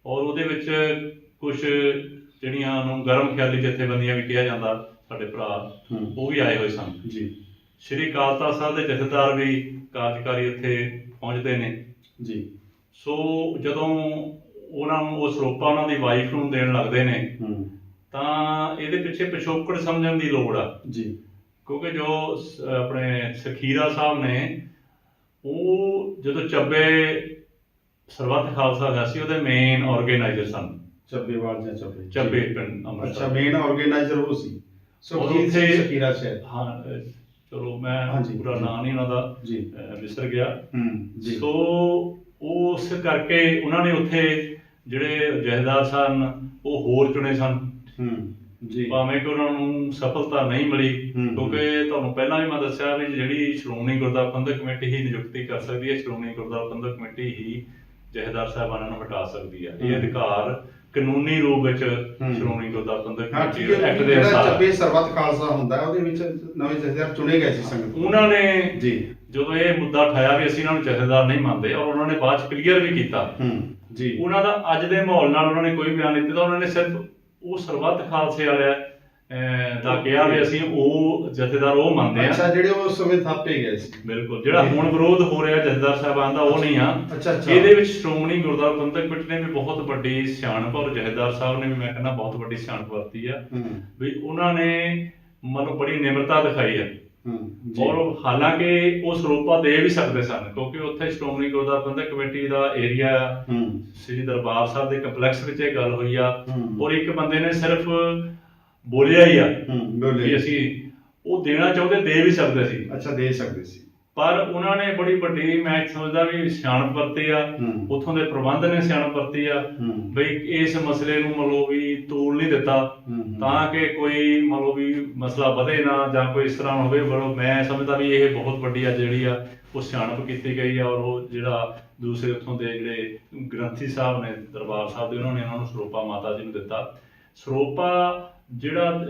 ਔਰ ਉਹਦੇ ਵਿੱਚ ਕੁਝ ਜਿਹੜੀਆਂ ਨੂੰ ਗਰਮ ਖਿਆਲੀ ਜਥੇਬੰਦੀਆਂ ਵੀ ਕਿਹਾ ਜਾਂਦਾ ਸਾਡੇ ਭਰਾ ਉਹ ਵੀ ਆਏ ਹੋਏ ਸਨ। ਜੀ। ਸ਼੍ਰੀ ਅਕਾਲ ਤਖਤ ਸਾਹਿਬ ਦੇ ਜਥੇਦਾਰ ਵੀ ਕਾਰਜਕਾਰੀ ਉੱਥੇ ਪਹੁੰਚਦੇ ਨੇ। ਜੀ। ਸੋ ਜਦੋਂ ਉਹਨਾਂ ਨੂੰ ਉਹ ਸਰੋਪਾ ਉਹਨਾਂ ਦੀ ਵਾਈਫ ਨੂੰ ਦੇਣ ਲੱਗਦੇ ਨੇ ਤਾਂ ਇਹਦੇ ਪਿੱਛੇ ਪਿਛੋਕੜ ਸਮਝਣ ਦੀ ਲੋੜ ਆ। ਜੀ। ਕਿਉਂਕਿ ਜੋ ਆਪਣੇ ਸਖੀਰਾ ਸਾਹਿਬ ਨੇ ਉਹ ਜਦੋਂ ਚੱਬੇ ਸਰਬੱਤ ਖਾਲਸਾ ਹੋਇਆ ਸੀ ਉਹਦੇ ਮੇਨ ਆਰਗੇਨਾਈਜ਼ਰ ਸਨ। ਚੱਬੇਵਾਲ ਜਾਂ ਚੱਬੇ ਚੱਬੇ। ਪਿੰਡ ਅੱਛਾ ਅੰਮ੍ਰਿਤਸਰ ਮੇਨ ਆਰਗੇਨਾਈਜ਼ਰ ਉਹ ਸੀ ਸੁਖਜੀਤ ਉੱਥੇ- ਸਿੰਘ ਸ਼ਕੀਰਾ ਸ਼ਹਿਰ? ਹਾਂ ਅਹ, ਚਲੋ ਮੈਂ ਹਾਂਜੀ, ਪੂਰਾ ਜੀ। ਨਾਂ ਨਹੀਂ ਉਹਨਾਂ ਦਾ ਜੀ। ਅਹ, ਵਿਸਰ ਗਿਆ। ਹੂੰ ਜੀ। ਸੋ ਉਸ ਕਰਕੇ ਉਹਨਾਂ ਨੇ ਉੱਥੇ ਜਿਹੜੇ ਜਹੇਦਾਰ ਸਨ ਉਹ ਹੋਰ ਚੁਣੇ ਸਨ। ਹੂੰ ਜੀ। ਭਾਵੇਂ ਕਿ ਉਹਨਾਂ ਨੂੰ ਸਫਲਤਾ ਨਹੀਂ ਮਿਲੀ ਹੂੰ। ਕਿਉਂਕਿ ਤੁਹਾਨੂੰ ਪਹਿਲਾਂ ਵੀ ਮੈਂ ਦੱਸਿਆ ਵੀ ਜਿਹੜੀ ਸ਼੍ਰੋਮਣੀ ਗੁਰਦੁਆਰਾ ਪ੍ਰਬੰਧਕ ਕਮੇਟੀ ਹੀ ਨਿਯੁਕਤੀ ਕਰ ਸਕਦੀ ਹੈ ਸ਼੍ਰੋਮਣੀ ਗੁਰਦੁਆਰਾ ਪ੍ਰਬੰਧਕ ਕਮੇਟੀ ਹੀ ਜਹੇਦਾਰ ਸਾਹਿਬਾਨਾਂ ਨੂੰ ਹਟਾ ਸਕਦੀ ਹੈ। ਇਹ ਹੂੰ। ਅਧਿਕਾਰ ਕਾਨੂੰਨੀ ਰੂਪ ਵਿੱਚ। ਸ਼੍ਰੋਮਣੀ ਗੁਰਦੁਆਰਾ ਪ੍ਰਬੰਧਕ ਹਾਂ ਕਮੇਟੀ ਠੀਕ ਦੇ ਹੈ ਐਕਟ ਦੇ ਜਿਹੜਾ ਅਨੁਸਾਰ ਚੱਬੇ ਸਰਬੱਤ ਖਾਲਸਾ ਹੁੰਦਾ ਹੈ ਉਹਦੇ ਵਿੱਚ ਨਵੇਂ ਜਥੇਦਾਰ ਚੁਣੇ ਗਏ ਸੀ ਸੰਗਤ। ਉਹਨਾਂ ਨੇ ਜੀ। ਜਦੋਂ ਇਹ ਮੁੱਦਾ ਉਠਾਇਆ ਵੀ ਅਸੀਂ ਇਹਨਾਂ ਨੂੰ ਜਥੇਦਾਰ ਨਹੀਂ ਮੰਨਦੇ ਔਰ ਉਹਨਾਂ ਨੇ ਬਾਅਦ ਚ ਕਲੀਅਰ ਵੀ ਕੀਤਾ। ਹੂੰ ਜੀ। ਉਹਨਾਂ ਦਾ ਅੱਜ ਦੇ ਮਾਹੌਲ ਨਾਲ ਉਹਨਾਂ ਨੇ ਕੋਈ ਬਿਆਨ ਨਹੀਂ ਦਿੱਤਾ ਉਹਨਾਂ ਨੇ ਸਿਰਫ ਉਹ ਸਰਬੱਤ ਖਾਲਸੇ ਵਾਲਿਆ ਦਾ ਕਿਹਾ ਵੀ ਅਸੀਂ ਉਹ ਜਥੇਦਾਰ ਉਹ ਮੰਨਦੇ ਅੱਛਾ ਆ ਜਿਹੜੇ ਉਸ ਸਮੇਂ ਥਾਪੇ ਗਏ ਸੀ। ਬਿਲਕੁਲ ਜਿਹੜਾ ਹੁਣ ਵਿਰੋਧ ਹੋ ਰਿਹਾ ਜਥੇਦਾਰ ਸਾਹਿਬਾਨ ਦਾ ਉਹ ਨਹੀਂ ਆ। ਅੱਛਾ ਅੱਛਾ। ਇਹਦੇ ਵਿੱਚ ਸ਼੍ਰੋਮਣੀ ਗੁਰਦੁਆਰਾ ਪ੍ਰਬੰਧਕ ਕਮੇਟੀ ਨੇ ਵੀ ਬਹੁਤ ਵੱਡੀ ਸਿਆਣਪ ਔਰ ਜਥੇਦਾਰ ਸਾਹਿਬ ਨੇ ਵੀ ਮੈਂ ਕਹਿੰਦਾ ਬਹੁਤ ਵੱਡੀ ਸਿਆਣਪ ਵਰਤੀ ਆ। ਵੀ ਉਹਨਾਂ ਨੇ ਮਤਲਬ ਬੜੀ ਨਿਮਰਤਾ ਦਿਖਾਈ ਹੈ ਹੂੰ ਜੀ। ਔਰ ਹਾਲਾਂਕਿ ਉਹ ਸਰੋਪਾ ਦੇ ਵੀ ਸਕਦੇ ਸਨ ਕਿਉਂਕਿ ਉੱਥੇ ਸ਼੍ਰੋਮਣੀ ਗੁਰਦੁਆਰਾ ਪ੍ਰਬੰਧਕ ਕਮੇਟੀ ਦਾ ਏਰੀਆ ਹੂੰ। ਸ੍ਰੀ ਦਰਬਾਰ ਸਾਹਿਬ ਦੇ ਕੰਪਲੈਕਸ ਵਿੱਚ ਇਹ ਗੱਲ ਹੋਈ ਆ। ਔਰ ਇੱਕ ਬੰਦੇ ਨੇ ਸਿਰਫ ਬੋਲਿਆ ਹੀ ਆ ਹੂੰ ਵੀ ਬੋਲੇ ਅਸੀਂ ਉਹ ਦੇਣਾ ਚਾਹੁੰਦੇ ਦੇ ਵੀ ਸਕਦੇ ਸੀ। ਅੱਛਾ ਦੇ ਸਕਦੇ ਸੀ। ਪਰ ਉਹਨਾਂ ਨੇ ਬੜੀ ਵੱਡੀ ਮੈਂ ਸਮਝਦਾ ਵੀ ਸਿਆਣਪ ਵਰਤੀ ਆ। ਹੂੰ। ਉੱਥੋਂ ਦੇ ਪ੍ਰਬੰਧ ਨੇ ਸਿਆਣਪ ਵਰਤੀ ਆ। ਹੂੰ। ਬਈ ਇਸ ਮਸਲੇ ਨੂੰ ਮਤਲਬ ਵੀ ਤੋੜ ਨਹੀਂ ਦਿੱਤਾ। ਹੂੰ ਤਾਂ ਕਿ ਕੋਈ ਮਤਲਬ ਵੀ ਮਸਲਾ ਵਧੇ ਨਾ ਜਾਂ ਕੋਈ ਇਸ ਤਰ੍ਹਾਂ ਹੋਵੇ। ਮਤਲਬ ਮੈਂ ਸਮਝਦਾ ਵੀ ਇਹ ਬਹੁਤ ਵੱਡੀ ਆ ਜਿਹੜੀ ਆ ਉਹ ਸਿਆਣਪ ਕੀਤੀ ਗਈ ਆ। ਔਰ ਉਹ ਜਿਹੜਾ ਦੂਸਰੇ ਉੱਥੋਂ ਦੇ ਜਿਹੜੇ ਗ੍ਰੰਥੀ ਸਾਹਿਬ ਨੇ ਦਰਬਾਰ ਸਾਹਿਬ ਦੇ ਉਹਨਾਂ ਨੇ ਉਹਨਾਂ ਨੂੰ ਸਰੋਪਾ ਮਾਤਾ ਜੀ ਨੂੰ ਦਿੱਤਾ। ਸਰੋਪਾ ਜਿਹੜਾ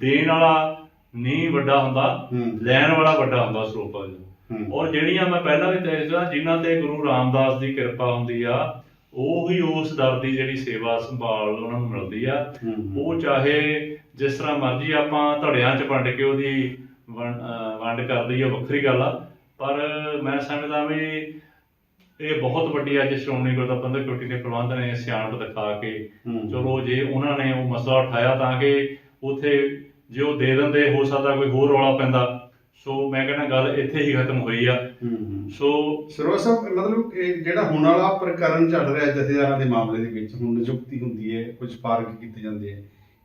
ਦੇਣ ਵਾਲਾ ਨੀ ਵੱਡਾ ਹੁੰਦਾ ਲੈਣ ਵਾਲਾ ਵੱਡਾ ਹੁੰਦਾ ਸਰੂਪਾ ਜੀ। ਔਰ ਜਿਹੜੀਆਂ ਮੈਂ ਪਹਿਲਾਂ ਵੀ ਦੱਸਦਾ ਜਿਨ੍ਹਾਂ ਤੇ ਗੁਰੂ ਰਾਮਦਾਸ ਦੀ ਕਿਰਪਾ ਹੁੰਦੀ ਆ ਉਹ ਹੀ ਉਸ ਦਰ ਦੀ ਜਿਹੜੀ ਸੇਵਾ ਸੰਭਾਲ ਉਹਨਾਂ ਨੂੰ ਮਿਲਦੀ ਆ। ਉਹ ਚਾਹੇ ਜਿਸ ਤਰ੍ਹਾਂ ਮਰਜ਼ੀ ਆਪਾਂ ਧੜਿਆਂ 'ਚ ਵੰਡ ਕੇ ਉਹਦੀ ਵੰਡ ਕਰ ਦਈਏ ਵੱਖਰੀ ਗੱਲ ਆ। ਪਰ ਮੈਂ ਸਮਝਦਾ ਵੀ ਇਹ ਬਹੁਤ ਵੱਡੀ ਅੱਜ ਸ਼੍ਰੋਮਣੀ ਗੁਰਦੁਆਰਾ ਪ੍ਰਬੰਧਕ ਕਮੇਟੀ ਦੇ ਪ੍ਰਬੰਧ ਨੇ ਸਿਆਣਪ ਦਿਖਾ ਕੇ। ਚਲੋ ਜੇ ਉਹਨਾਂ ਨੇ ਉਹ ਮਸਲਾ ਉਠਾਇਆ ਤਾਂ ਕਿ ਉਥੇ ਜੇ ਉਹ ਦੇ ਦਿੰਦੇ ਹੋ ਸਕਦਾ ਕੋਈ ਹੋਰ ਰੌਲਾ ਪੈਂਦਾ। ਸੋ ਮੈਂ ਕਹਿੰਦਾ ਗੱਲ ਇੱਥੇ ਹੀ ਖਤਮ ਹੋਈ ਆ। ਸੋ ਸਰਵਾ ਸਾਹਿਬ ਮਤਲਬ ਇਹ ਜਿਹੜਾ ਹੁਣ ਵਾਲਾ ਪ੍ਰਕਰਨ ਚੱਲ ਰਿਹਾ ਜਥੇਦਾਰਾਂ ਦੇ ਮਾਮਲੇ ਦੇ ਵਿੱਚ ਹੁਣ ਨਿਯੁਕਤੀ ਹੁੰਦੀ ਹੈ ਕੁਝ ਪਾਰਕ ਕੀਤੇ ਜਾਂਦੇ ਆ।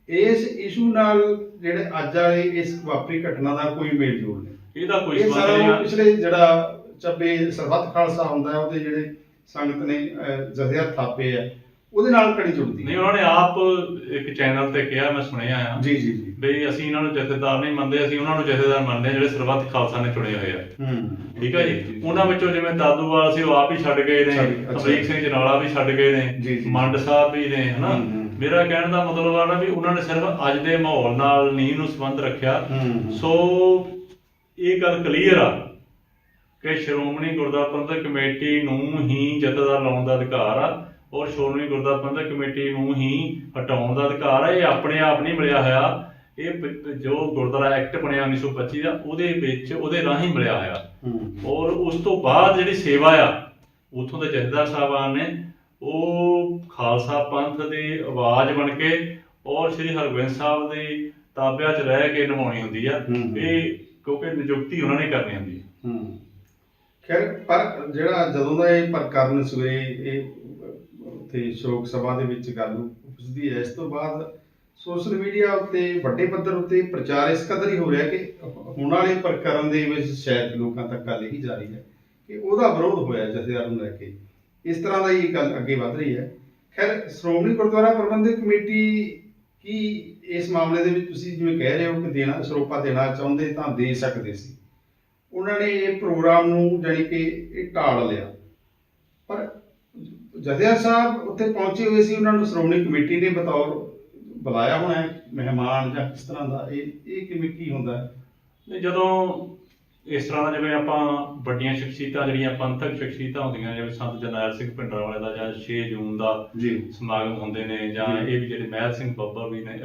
ਇਸ ਇਸ਼ੂ ਨਾਲ ਜਿਹੜੇ ਅੱਜ ਵਾਲੇ ਇਸ ਵਾਪਰੀ ਘਟਨਾ ਦਾ ਕੋਈ ਮੇਲ ਜੋਲ ਨਹੀਂ। ਇਹਦਾ ਕੋਈ ਸੰਬੰਧ ਨਹੀਂ ਪਿਛਲੇ ਜਿਹੜਾ ਚੱਬੇ ਸਰਬੱਤ ਖਾਲਸਾ ਹੁੰਦਾ ਹੈ ਉਹਦੇ ਜਿਹੜੇ ਸੰਗਤ ਨੇ ਜਥੇਦਾਰ ਥਾਪੇ ਆ ਉਹਦੇ ਨਾਲ ਕੜੀ ਜੁੜਦੀ? ਨਹੀਂ ਉਹਨਾਂ ਨੇ ਆਪ ਇੱਕ ਚੈਨਲ ਤੇ ਕਿਹਾ ਮੈਂ ਸੁਣਿਆ ਆ। ਜੀ ਜੀ ਜੀ। ਬਈ ਅਸੀਂ ਇਹਨਾਂ ਨੂੰ ਜਥੇਦਾਰ ਨਹੀਂ ਮੰਨਦੇ ਅਸੀਂ ਉਹਨਾਂ ਨੂੰ ਜਥੇਦਾਰ ਮੰਨਦੇ ਜਿਹੜੇ ਸਰਬੱਤ ਖਾਲਸਾ ਨੇ ਚੁਣੇ ਹੋਏ ਆ। ਹੂੰ। ਠੀਕ ਹੈ ਜੀ? ਉਹਨਾਂ ਵਿੱਚੋਂ ਜਿਵੇਂ ਦਾਦੂਵਾਲ ਸੀ ਉਹ ਆਪ ਹੀ ਛੱਡ ਗਏ ਨੇ। ਅਮਰੀਕ ਸਿੰਘ ਜਨਾਲਾ ਵੀ ਛੱਡ ਗਏ ਨੇ। ਮੰਡ ਸਾਹਿਬ ਵੀ ਨੇ ਹਨਾ। ਮੇਰਾ ਕਹਿਣ ਦਾ ਮਤਲਬ ਆ ਨਾ ਵੀ ਉਹਨਾਂ ਨੇ ਸਿਰਫ ਅੱਜ ਦੇ ਮਾਹੌਲ ਨਾਲ ਨੀਂਹ ਨੂੰ ਸੰਬੰਧ ਰੱਖਿਆ। ਸੋ ਇਹ ਗੱਲ ਕਲੀਅਰ ਆ। ਕਿ ਸ਼੍ਰੋਮਣੀ ਗੁਰਦੁਆਰਾ ਪ੍ਰਬੰਧਕ ਕਮੇਟੀ ਨੂੰ ਹੀ ਜਥੇਦਾਰ ਲਾਉਣ ਦਾ ਅਧਿਕਾਰ ਆ ਔਰ ਸ਼੍ਰੋਮਣੀ ਗੁਰਦੁਆਰਾ ਪ੍ਰਬੰਧਕ ਕਮੇਟੀ ਨੂੰ ਹੀ ਹਟਾਉਣ ਦਾ ਅਧਿਕਾਰ ਆ ਇਹ ਆਪਣੇ ਆਪ ਨਹੀਂ ਮਿਲਿਆ ਹੋਇਆ। ਇਹ ਜੋ ਗੁਰਦੁਆਰਾ ਐਕਟ ਬਣਿਆ 1925 ਦਾ ਉਹਦੇ ਵਿੱਚ ਉਹਦੇ ਰਾਹੀਂ ਮਿਲਿਆ ਹੋਇਆ। ਔਰ ਉਸ ਤੋਂ ਬਾਅਦ ਜਿਹੜੀ ਸੇਵਾ ਆ ਉਥੋਂ ਦੇ ਜਥੇਦਾਰ ਸਾਹਿਬਾਨ ਨੇ ਉਹ ਖਾਲਸਾ ਪੰਥ ਦੀ ਆਵਾਜ਼ ਬਣ ਕੇ ਔਰ ਸ੍ਰੀ ਹਰਗੋਬਿੰਦ ਸਾਹਿਬ ਦੀ ਤਾਬਿਆਂ 'ਚ ਰਹਿ ਕੇ ਨਿਭਾਉਣੀ ਹੁੰਦੀ ਆ। ਇਹ ਕਿਉਂਕਿ ਨਿਯੁਕਤੀ ਉਹਨਾਂ ਨੇ ਕਰਨੀ ਹੁੰਦੀ ਹੂੰ। ਖੈਰ ਪਰ ਜਿਹੜਾ ਜਦੋਂ ਦਾ ਇਹ ਪ੍ਰਕਰਨ ਸਵੇਰੇ ਇਹ ਅਹ, ਉੱਥੇ ਸ਼ੋਕ ਸਭਾ ਦੇ ਵਿੱਚ ਗੱਲ ਪੁੱਛਦੀ ਹੈ ਇਸ ਤੋਂ ਬਾਅਦ ਸੋਸ਼ਲ ਮੀਡੀਆ ਉੱਤੇ ਵੱਡੇ ਪੱਧਰ ਉੱਤੇ ਪ੍ਰਚਾਰ ਇਸ ਕਦਰ ਹੀ ਹੋ ਰਿਹਾ ਕਿ ਹੁਣ ਵਾਲੇ ਪ੍ਰਕਰਨ ਦੇ ਵਿੱਚ ਸ਼ਾਇਦ ਲੋਕਾਂ ਤੱਕ ਗੱਲ ਇਹੀ ਜਾ ਰਹੀ ਹੈ ਕਿ ਉਹਦਾ ਵਿਰੋਧ ਹੋਇਆ ਜਥੇਦਾਰ ਨੂੰ ਲੈ ਕੇ। ਇਸ ਤਰ੍ਹਾਂ ਦਾ ਹੀ ਗੱਲ ਅੱਗੇ ਵੱਧ ਰਹੀ ਹੈ। ਖੈਰ ਸ਼੍ਰੋਮਣੀ ਗੁਰਦੁਆਰਾ ਪ੍ਰਬੰਧਕ ਕਮੇਟੀ ਕੀ ਇਸ ਮਾਮਲੇ ਦੇ ਵਿੱਚ ਤੁਸੀਂ ਜਿਵੇਂ ਕਹਿ ਰਹੇ ਹੋ ਕਿ ਦੇਣਾ ਸਰੋਪਾ ਦੇਣਾ ਚਾਹੁੰਦੇ ਤਾਂ ਦੇ ਸਕਦੇ ਸੀ? ਉਹਨਾਂ ਨੇ ਇਹ ਪ੍ਰੋਗਰਾਮ ਨੂੰ ਜਾਣੀ ਕਿ ਇਹ ਢਾਲ ਲਿਆ। ਪਰ ਜਥੇਦਾਰ ਸਾਹਿਬ ਉੱਥੇ ਪਹੁੰਚੇ ਹੋਏ ਸੀ ਉਹਨਾਂ ਨੂੰ ਸ਼੍ਰੋਮਣੀ ਕਮੇਟੀ ਨੇ ਬਤੌਰ ਬੁਲਾਇਆ ਹੋਣਾ ਹੈ ਮਹਿਮਾਨ ਜਾਂ ਕਿਸ ਤਰ੍ਹਾਂ ਦਾ ਇਹ ਇਹ ਕਿਵੇਂ ਕੀ ਹੁੰਦਾ ਨਹੀਂ ਜਦੋਂ ਇਸ ਤਰ੍ਹਾਂ ਦਾ ਜਿਵੇਂ ਆਪਾਂ ਵੱਡੀਆਂ ਸ਼ਖਸੀਅਤਾਂ ਜਿਹੜੀਆਂ ਪੰਥਕ ਸ਼ਖਸੀਅਤਾਂ ਹੁੰਦੀਆਂ ਜਿਵੇਂ ਸੰਤ ਜਰਨੈਲ ਸਿੰਘ ਭਿੰਡਰਾਂਵਾਲੇ ਦਾ ਜਾਂ 6 ਜੂਨ ਦਾ ਜੀ। ਸਮਾਗਮ ਹੁੰਦੇ ਨੇ ਜਾਂ। ਇਹ ਵੀ ਜਿਹੜੇ ਮਹਿਲ ਸਿੰਘ ਬੱਬਾ ਵੀ ਨੇ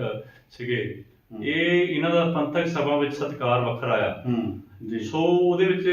ਸੀਗੇ। ਇਹ ਇਹਨਾਂ ਦਾ ਪੰਥਕ ਸਭਾ ਵਿੱਚ ਸਤਿਕਾਰ ਵੱਖਰਾ ਆ। ਹੂੰ। ਜੀ। ਸੋ ਉਹਦੇ ਵਿੱਚ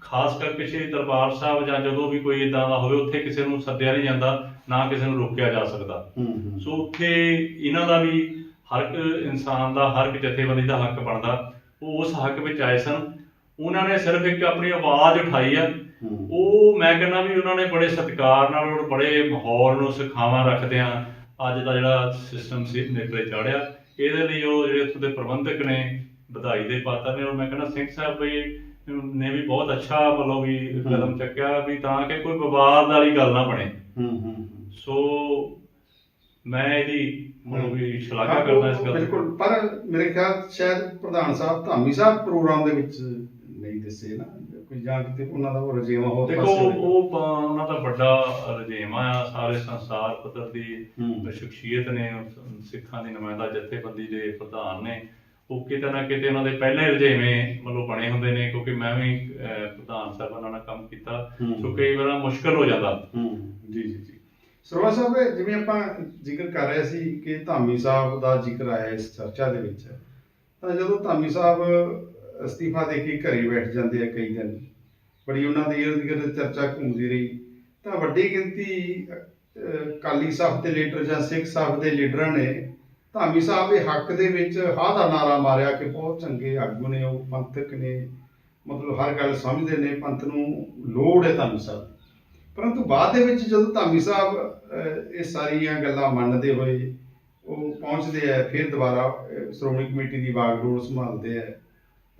ਖਾਸ ਕਰਕੇ ਸ਼੍ਰੀ ਦਰਬਾਰ ਸਾਹਿਬ ਜਾਂ ਜਦੋਂ ਵੀ ਕੋਈ ਇਦਾਂ ਦਾ ਹੋਵੇ ਉੱਥੇ ਕਿਸੇ ਨੂੰ ਸੱਦਿਆ ਨਹੀਂ ਜਾਂਦਾ ਨਾ ਕਿਸੇ ਨੂੰ ਰੋਕਿਆ ਜਾ ਸਕਦਾ। ਸੋ ਉੱਥੇ ਇਹਨਾਂ ਦਾ ਵੀ ਹਰ ਇੱਕ ਇਨਸਾਨ ਦਾ ਹਰ ਇੱਕ ਜਥੇਬੰਦੀ ਦਾ ਹੱਕ ਬਣਦਾ। ਉਹ ਉਸ ਹੱਕ ਵਿੱਚ ਆਏ ਸਨ। ਉਹਨਾਂ ਨੇ ਸਿਰਫ ਇੱਕ ਆਪਣੀ ਆਵਾਜ਼ ਉਠਾਈ ਆ। ਹੂੰ। ਉਹ ਮੈਂ ਕਹਿੰਦਾ ਵੀ ਉਹਨਾਂ ਨੇ ਬੜੇ ਸਤਿਕਾਰ ਨਾਲ ਔਰ ਬੜੇ ਮਾਹੌਲ ਨੂੰ ਸਿਖਾਵਾਂ ਰੱਖਦਿਆਂ ਅੱਜ ਦਾ ਜਿਹੜਾ ਸਿਸਟਮ ਸੀ ਨਿਕਲੇ ਚਾੜਿਆ ਇਹਦੇ ਲਈ ਉਹ ਜਿਹੜੇ ਉੱਥੋਂ ਦੇ ਪ੍ਰਬੰਧਕ ਨੇ ਵਧਾਈ ਦੇ ਪਾਤਰ ਨੇ। ਔਰ ਮੈਂ ਕਹਿੰਦਾ ਸਿੰਘ ਸਾਹਿਬ ਵੀ ਨੇ ਵੀ ਬਹੁਤ ਅੱਛਾ ਮਤਲਬ ਵੀ ਕਦਮ ਚੱਕਿਆ ਵੀ ਤਾਂ ਕਿ ਕੋਈ ਵਿਵਾਦ ਵਾਲੀ ਗੱਲ ਨਾ ਬਣੇ। ਹੂੰ ਹੂੰ ਸੋ ਮੈਂ ਇਹਦੀ ਮਤਲਬ ਵੀ ਸ਼ਲਾਘਾ ਕਰਦਾ ਇਸ ਉਹ ਗੱਲ ਦੀ ਬਿਲਕੁਲ ਪਰ ਮੇਰੇ ਖਿਆਲ ਸ਼ਾਇਦ ਪ੍ਰਧਾਨ ਸਾਹਿਬ ਧਾਮੀ ਸਾਹਿਬ ਪ੍ਰੋਗਰਾਮ ਦੇ ਵਿੱਚ ਨਹੀਂ ਦਿਸੇ ਨਾ। ਕੋਈ ਜਾਂ ਕਿਤੇ ਉਹਨਾਂ ਦਾ ਉਹ ਰਜੇਵਾ ਹੋ ਦੇਖੋ ਉਹ ਉਹਨਾਂ ਦਾ ਵੱਡਾ ਰਜੇਵਾ ਆ। ਸਾਰੇ ਸੰਸਾਰ ਪੱਧਰ ਦੀ ਹੂੰ। ਸ਼ਖਸੀਅਤ ਨੇ ਉਹ ਸਿੱਖਾਂ ਦੀ ਨੁਮਾਇੰਦਾ ਜਥੇਬੰਦੀ ਦੇ ਪ੍ਰਧਾਨ ਨੇ। ਉਹ ਕਿਤੇ ਨਾ ਕਿਤੇ ਉਹਨਾਂ ਦੇ ਪਹਿਲੇ ਰਜੇਵੇਂ ਮਤਲਬ ਬਣੇ ਹੁੰਦੇ ਨੇ ਕਿਉਂਕਿ ਮੈਂ ਵੀ ਪ੍ਰਧਾਨ ਸਾਹਿਬਾਨਾਂ ਨਾਲ ਕੰਮ ਕੀਤਾ ਹੂੰ। ਸੋ ਕਈ ਵਾਰ ਮੁਸ਼ਕਲ ਹੋ ਜਾਂਦਾ। ਹੂੰ। ਜੀ ਜੀ ਜੀ। ਸਰਵਾ ਸਾਹਿਬ ਜਿਵੇਂ ਆਪਾਂ ਜ਼ਿਕਰ ਕਰ ਰਹੇ ਸੀ ਕਿ ਧਾਮੀ ਸਾਹਿਬ ਦਾ ਜ਼ਿਕਰ ਆਇਆ ਇਸ ਚਰਚਾ ਦੇ ਵਿੱਚ ਤਾਂ ਜਦੋਂ ਧਾਮੀ ਸਾਹਿਬ ਅਸਤੀਫਾ ਦੇ ਕੇ ਘਰੇ ਬੈਠ ਜਾਂਦੇ ਆ ਕਈ ਦਿਨ ਬੜੀ ਉਹਨਾਂ ਦੀ ਇਰਦ ਗਿਰਦ ਚਰਚਾ ਘੁੰਮਦੀ ਰਹੀ ਤਾਂ ਵੱਡੀ ਗਿਣਤੀ ਕਾਲੀ ਸਾਹਿਬ ਦੇ ਲੀਡਰ ਜਾਂ ਸਿੱਖ ਸਾਹਿਬ ਦੇ ਲੀਡਰਾਂ ਨੇ ਧਾਮੀ ਸਾਹਿਬ ਦੇ ਹੱਕ ਦੇ ਵਿੱਚ ਹਾਂ ਦਾ ਨਾਰਾ ਮਾਰਿਆ ਕਿ ਬਹੁਤ ਚੰਗੇ ਆਗੂ ਨੇ, ਉਹ ਪੰਥਕ ਨੇ, ਮਤਲਬ ਹਰ ਗੱਲ ਸਮਝਦੇ ਨੇ, ਪੰਥ ਨੂੰ ਲੋੜ ਹੈ ਧਾਮੀ ਸਾਹਿਬ ਪਰੰਤੂ ਬਾਅਦ ਦੇ ਵਿੱਚ ਜਦੋਂ ਧਾਮੀ ਸਾਹਿਬ ਇਹ ਸਾਰੀਆਂ ਗੱਲਾਂ ਮੰਨਦੇ ਹੋਏ, ਉਹ ਪਹੁੰਚਦੇ ਆ, ਫਿਰ ਦੁਬਾਰਾ ਸ਼੍ਰੋਮਣੀ ਕਮੇਟੀ ਦੀ ਵਾਗਡੋਰ ਸੰਭਾਲਦੇ ਆ,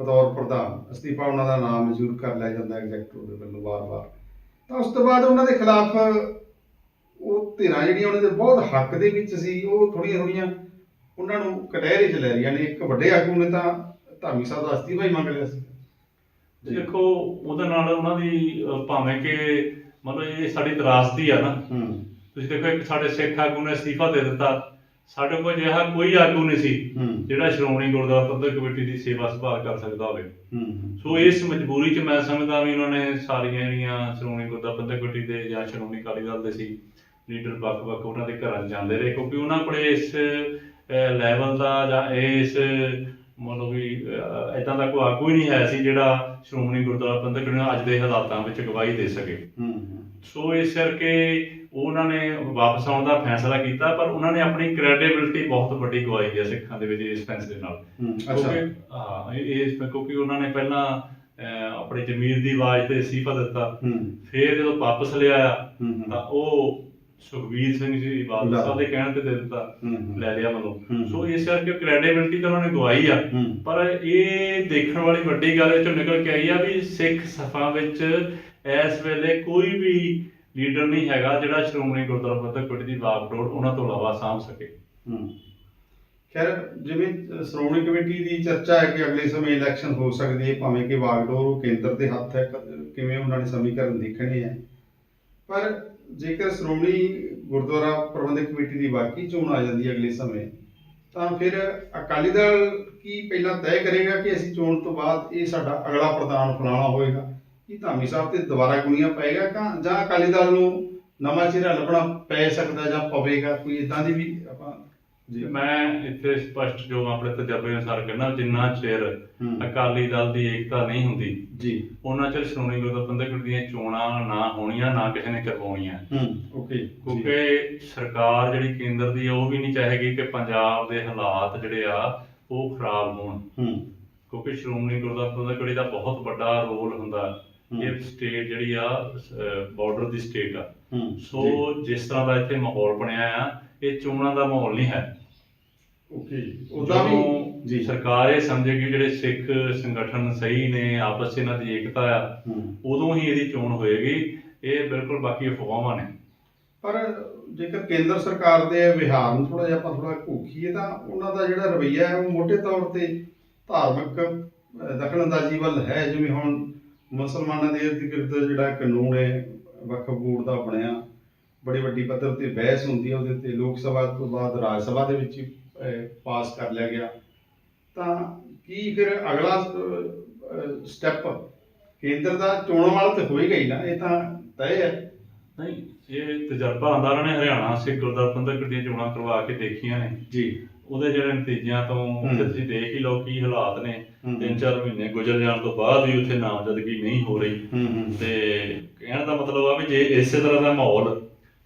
ਬਤੌਰ ਪ੍ਰਧਾਨ, ਅਸਤੀਫਾ ਉਹਨਾਂ ਦਾ ਨਾਮ ਮਨਜ਼ੂਰ ਕਰ ਲਿਆ ਜਾਂਦਾ ਐਗਜ਼ੈਕਟਿਵ ਦੇ ਵੱਲੋਂ ਵਾਰ-ਵਾਰ। ਤਾਂ ਉਸ ਤੋਂ ਬਾਅਦ ਉਹਨਾਂ ਦੇ ਖਿਲਾਫ, ਉਹ ਧਿਰਾਂ ਜਿਹੜੀਆਂ, ਉਹਨਾਂ ਦੇ ਬਹੁਤ ਹੱਕ ਦੇ ਵਿੱਚ ਸੀ, ਉਹ ਥੋੜੀਆਂ ਥੋੜੀਆਂ ਉਹਨਾਂ ਨੂੰ ਕਟਹਿਰੇ ਚ ਲੈ ਰਹੀਆਂ ਨੇ ਇੱਕ ਵੱਡੇ ਆਗੂ ਨੇ ਤਾਂ ਧਾਮੀ ਸਾਹਿਬ ਦਾ ਅਸਤੀਫਾ ਹੀ ਮੰਗ ਲਿਆ ਸੀ। ਦੇਖੋ ਉਹਦੇ ਨਾਲ ਉਹਨਾਂ ਦੀ ਅਹ, ਭਾਵੇਂ ਕਿ ਮਤਲਬ ਇਹ ਸਾਡੀ ਤਰਾਸਦੀ ਆ ਨਾ। ਹੂੰ। ਤੁਸੀਂ ਦੇਖੋ ਇੱਕ ਸਾਡੇ ਸਿੱਖ ਆਗੂ ਨੇ ਅਸਤੀਫਾ ਦੇ ਦਿੱਤਾ। ਸਾਡੇ ਕੋਲ ਅਜਿਹਾ ਕੋਈ ਆਗੂ ਨਹੀਂ ਸੀ ਹੂੰ। ਜਿਹੜਾ ਸ਼੍ਰੋਮਣੀ ਗੁਰਦੁਆਰਾ ਪ੍ਰਬੰਧਕ ਕਮੇਟੀ ਦੀ ਸੇਵਾ ਸੰਭਾਲ ਕਰ ਸਕਦਾ ਹੋਵੇ। ਹੂੰ। ਸੋ ਇਸ ਮਜਬੂਰੀ 'ਚ ਮੈਂ ਸਮਝਦਾ ਵੀ ਉਹਨਾਂ ਨੇ ਸਾਰੀਆਂ ਜਿਹੜੀਆਂ ਸ਼੍ਰੋਮਣੀ ਗੁਰਦੁਆਰਾ ਪ੍ਰਬੰਧਕ ਕਮੇਟੀ ਦੇ ਜਾਂ ਸ਼੍ਰੋਮਣੀ ਅਕਾਲੀ ਦਲ ਦੇ ਸੀ ਲੀਡਰ ਵੱਖ-ਵੱਖ ਉਹਨਾਂ ਦੇ ਘਰਾਂ 'ਚ ਜਾਂਦੇ ਰਹੇ ਕਿਉਂਕਿ ਉਹਨਾਂ ਕੋਲੇ ਇਸ ਲੈਵਲ ਦਾ ਜਾਂ ਇਸ ਮਤਲਬ ਵੀ ਇਦਾਂ ਦਾ ਕੋਈ ਆਗੂ ਹੀ ਨਹੀਂ ਹੈ ਸੀ ਜਿਹੜਾ ਸ਼੍ਰੋਮਣੀ ਗੁਰਦੁਆਰਾ ਪ੍ਰਬੰਧਕ ਨੂੰ ਅੱਜ ਦੇ ਹਾਲਾਤਾਂ ਵਿੱਚ ਗਵਾਹੀ ਦੇ ਸਕੇ। ਹੂੰ ਸੋ ਇਸ ਕਰਕੇ ਉਹਨਾਂ ਨੇ ਵਾਪਸ ਆਉਣ ਦਾ ਫੈਸਲਾ ਕੀਤਾ ਪਰ ਉਹਨਾਂ ਨੇ ਆਪਣੀ ਕ੍ਰੈਡੀਬਿਲਿਟੀ ਬਹੁਤ ਵੱਡੀ ਗਵਾਈ ਹੈ ਸਿੱਖਾਂ ਦੇ ਵਿੱਚ ਇਸ ਫੈਸਲੇ ਨਾਲ। ਹੂੰ ਅੱਛਾ। ਕਿਉਂਕਿ ਹਾਂ ਇਹ ਕਿਉਂਕਿ ਉਹਨਾਂ ਨੇ ਪਹਿਲਾਂ ਆਪਣੀ ਜ਼ਮੀਰ ਦੀ ਆਵਾਜ਼ ਤੇ ਅਸਤੀਫਾ ਦਿੱਤਾ। ਹੂੰ। ਫਿਰ ਜਦੋਂ ਵਾਪਸ ਹੂੰ। ਤਾਂ ਉਹ ਸੁਖਬੀਰ ਸਿੰਘ ਜੀ ਬਾਦਲ ਸਾਹਿਬ ਦੇ ਕਹਿਣ ਤੇ ਦੇ ਦਿੱਤਾ ਲੈ ਲਿਆ ਹੂੰ। ਸੋ ਇਸ ਕਰਕੇ ਕ੍ਰੈਡੀਬਿਲਿਟੀ ਤਾਂ ਉਹਨਾਂ ਨੇ ਗਵਾਈ ਆ। ਪਰ ਇਹ ਦੇਖਣ ਵਾਲੀ ਵੱਡੀ ਗੱਲ ਇਹ ਚੋਂ ਨਿਕਲ ਕੇ ਆਈ ਆ ਵੀ ਸਿੱਖ ਸਫਾ ਵਿੱਚ ਇਸ ਵੇਲੇ ਕੋਈ ਵੀ ਲੀਡਰ ਨਹੀਂ ਹੈਗਾ ਜਿਹੜਾ ਸ਼੍ਰੋਮਣੀ ਗੁਰਦੁਆਰਾ ਪ੍ਰਬੰਧਕ ਕਮੇਟੀ ਦੀ ਵਾਕਡੋਰ ਉਹਨਾਂ ਤੋਂ ਇਲਾਵਾ ਸਾਂਭ ਸਕੇ। ਖੈਰ ਜਿਵੇਂ ਸ਼੍ਰੋਮਣੀ ਕਮੇਟੀ ਦੀ ਚਰਚਾ ਹੈ ਕਿ ਅਗਲੇ ਸਮੇਂ ਇਲੈਕਸ਼ਨ ਹੋ ਸਕਦੀ ਹੈ ਭਾਵੇਂ ਕਿ ਵਾਗਡੋਰ ਉਹ ਕੇਂਦਰ ਦੇ ਹੱਥ ਹੈ ਕਿਵੇਂ ਉਹਨਾਂ ਨੇ ਸਮੀਕਰਨ ਦੇਖਣੇ ਹੈ। ਪਰ ਜੇਕਰ ਸ਼੍ਰੋਮਣੀ ਗੁਰਦੁਆਰਾ ਪ੍ਰਬੰਧਕ ਕਮੇਟੀ ਦੀ ਬਾਕੀ ਚੋਣ ਆ ਜਾਂਦੀ ਹੈ ਅਗਲੇ ਸਮੇਂ, ਤਾਂ ਫਿਰ ਅਕਾਲੀ ਦਲ ਕੀ ਪਹਿਲਾਂ ਤੈਅ ਕਰੇਗਾ ਕਿ ਅਸੀਂ ਚੋਣ ਤੋਂ ਬਾਅਦ ਇਹ ਸਾਡਾ ਅਗਲਾ ਪ੍ਰਧਾਨ ਫਲਾਣਾ ਹੋਏਗਾ? ਕੀ ਧਾਮੀ ਸਾਹਿਬ ਤੇ ਦੁਬਾਰਾ ਗੁਣੀਆਂ ਪਏਗਾ ਜਾਂ ਜਾਂ ਅਕਾਲੀ ਦਲ ਨੂੰ ਨਵਾਂ ਚਿਹਰਾ ਲੱਭਣਾ ਪੈ ਸਕਦਾ ਜਾਂ ਪਵੇਗਾ? ਕੋਈ ਇਦਾਂ ਦੀ ਵੀ ਆਪਾਂ ਮੈਂ ਇੱਥੇ ਸਪਸ਼ਟ ਜੋ ਆਪਣੇ ਤਜਰਬੇ ਅਨੁਸਾਰ ਕਹਿਣਾ ਜਿੰਨਾ ਚਿਰ। ਅਕਾਲੀ ਦਲ ਦੀ ਏਕਤਾ ਨਹੀਂ ਹੁੰਦੀ ਜੀ। ਉਹਨਾਂ ਚਿਰ ਸ਼੍ਰੋਮਣੀ ਗੁਰਦੁਆਰਾ ਪ੍ਰਬੰਧਕ ਦੀਆਂ ਚੋਣਾਂ ਨਾ ਹੋਣੀਆਂ ਨਾ ਕਿਸੇ ਨੇ ਕਰਵਾਉਣੀਆਂ। ਹੂੰ ਓਕੇ ਕਿਉਂਕਿ ਸਰਕਾਰ ਜਿਹੜੀ ਕੇਂਦਰ ਦੀ ਆ ਉਹ ਵੀ ਨਹੀਂ ਚਾਹੇਗੀ ਕਿ ਪੰਜਾਬ ਦੇ ਹਾਲਾਤ ਜਿਹੜੇ ਆ ਉਹ ਖਰਾਬ ਹੋਣ। ਹੂੰ। ਕਿਉਂਕਿ ਸ਼੍ਰੋਮਣੀ ਗੁਰਦੁਆਰਾ ਪ੍ਰਬੰਧਕ ਦਾ ਬਹੁਤ ਵੱਡਾ ਰੋਲ ਹੁੰਦਾ। ਇਹ ਸਟੇਟ ਜਿਹੜੀ ਆ ਬਾਰਡਰ ਦੀ ਸਟੇਟ ਆ। ਹੂੰ ਸੋ ਜਿਸ ਤਰ੍ਹਾਂ ਦਾ ਇੱਥੇ ਮਾਹੌਲ ਬਣਿਆ ਆ ਇਹ ਚੋਣਾਂ ਦਾ ਮਾਹੌਲ ਨਹੀਂ ਹੈ। ਓਕੇ ਉਹਦਾ ਵੀ ਜੀ। ਸਰਕਾਰ ਇਹ ਸਮਝੇਗੀ ਜਿਹੜੇ ਸਿੱਖ ਸੰਗਠਨ ਸਹੀ ਨੇ ਆਪਸ 'ਚ ਇਹਨਾਂ ਦੀ ਏਕਤਾ ਆ ਉਦੋਂ ਹੀ ਇਹਦੀ ਚੋਣ ਹੋਏਗੀ। ਇਹ ਬਿਲਕੁਲ ਬਾਕੀ ਅਫਵਾਹਾਂ ਨੇ। ਪਰ ਜੇਕਰ ਕੇਂਦਰ ਸਰਕਾਰ ਦੇ ਵਿਹਾਰ ਨੂੰ ਥੋੜਾ ਜਿਹਾ ਆਪਾਂ ਥੋੜਾ ਘੋਖੀਏ ਤਾਂ ਉਹਨਾਂ ਦਾ ਜਿਹੜਾ ਰਵੱਈਆ ਹੈ ਉਹ ਮੋٹے ਤੌਰ ਤੇ ਧਾਰਮਿਕ ਦਖਲਅੰਦਾਜ਼ੀ ਵੱਲ ਹੈ। ਜਿਵੇਂ ਹੁਣ ਮੁਸਲਮਾਨਾਂ ਦੇ ਇਰਦ ਗਿਰਦ ਜਿਹੜਾ ਕਾਨੂੰਨ ਹੈ ਵਕਫ ਬੋਰਡ ਦਾ ਬਣਿਆ। ਬੜੀ ਵੱਡੀ ਪੱਧਰ ਤੇ ਬਹਿਸ ਹੁੰਦੀ ਹੈ ਉਹਦੇ ਤੇ ਲੋਕ ਸਭਾ ਤੋਂ ਬਾਅਦ ਰਾਜ ਸਭਾ ਦੇ ਵਿੱਚ ਪਾਸ ਕਰ ਲਿਆ ਗਿਆ। ਤਾਂ ਕੀ ਫਿਰ ਅਗਲਾ ਸਟੈਪ ਕੇਂਦਰ ਦਾ ਚੋਣਾਂ ਵਾਲਾ ਤੇ ਹੋਏਗਾ ਹੀ ਨਾ ਇਹ ਤਾਂ ਤੈਅ ਹੈ। ਨਹੀਂ ਇਹ ਤਜਰਬਾ ਆਂਦਾ ਨੇ ਹਰਿਆਣਾ ਸਿੱਖ ਪ੍ਰਬੰਧਕ ਕਮੇਟੀ ਦੀਆਂ ਚੋਣਾਂ ਕਰਵਾ ਕੇ ਦੇਖੀਆਂ ਨੇ। ਜੀ। ਉਹਦੇ ਜਿਹੜੇ ਨਤੀਜਿਆਂ ਤੋਂ ਉੱਥੇ ਤੁਸੀਂ ਦੇਖ ਹੀ ਲਓ ਕੀ ਹਾਲਾਤ ਨੇ। ਤਿੰਨ ਚਾਰ ਮਹੀਨੇ ਗੁਜ਼ਰ ਜਾਣ ਤੋਂ ਬਾਅਦ ਵੀ ਉੱਥੇ ਨਾਮਜ਼ਦਗੀ ਨਹੀਂ ਹੋ ਰਹੀ। ਤੇ ਕਹਿਣ ਦਾ ਮਤਲਬ ਆ ਵੀ ਜੇ ਇਸੇ ਤਰ੍ਹਾਂ ਦਾ ਮਾਹੌਲ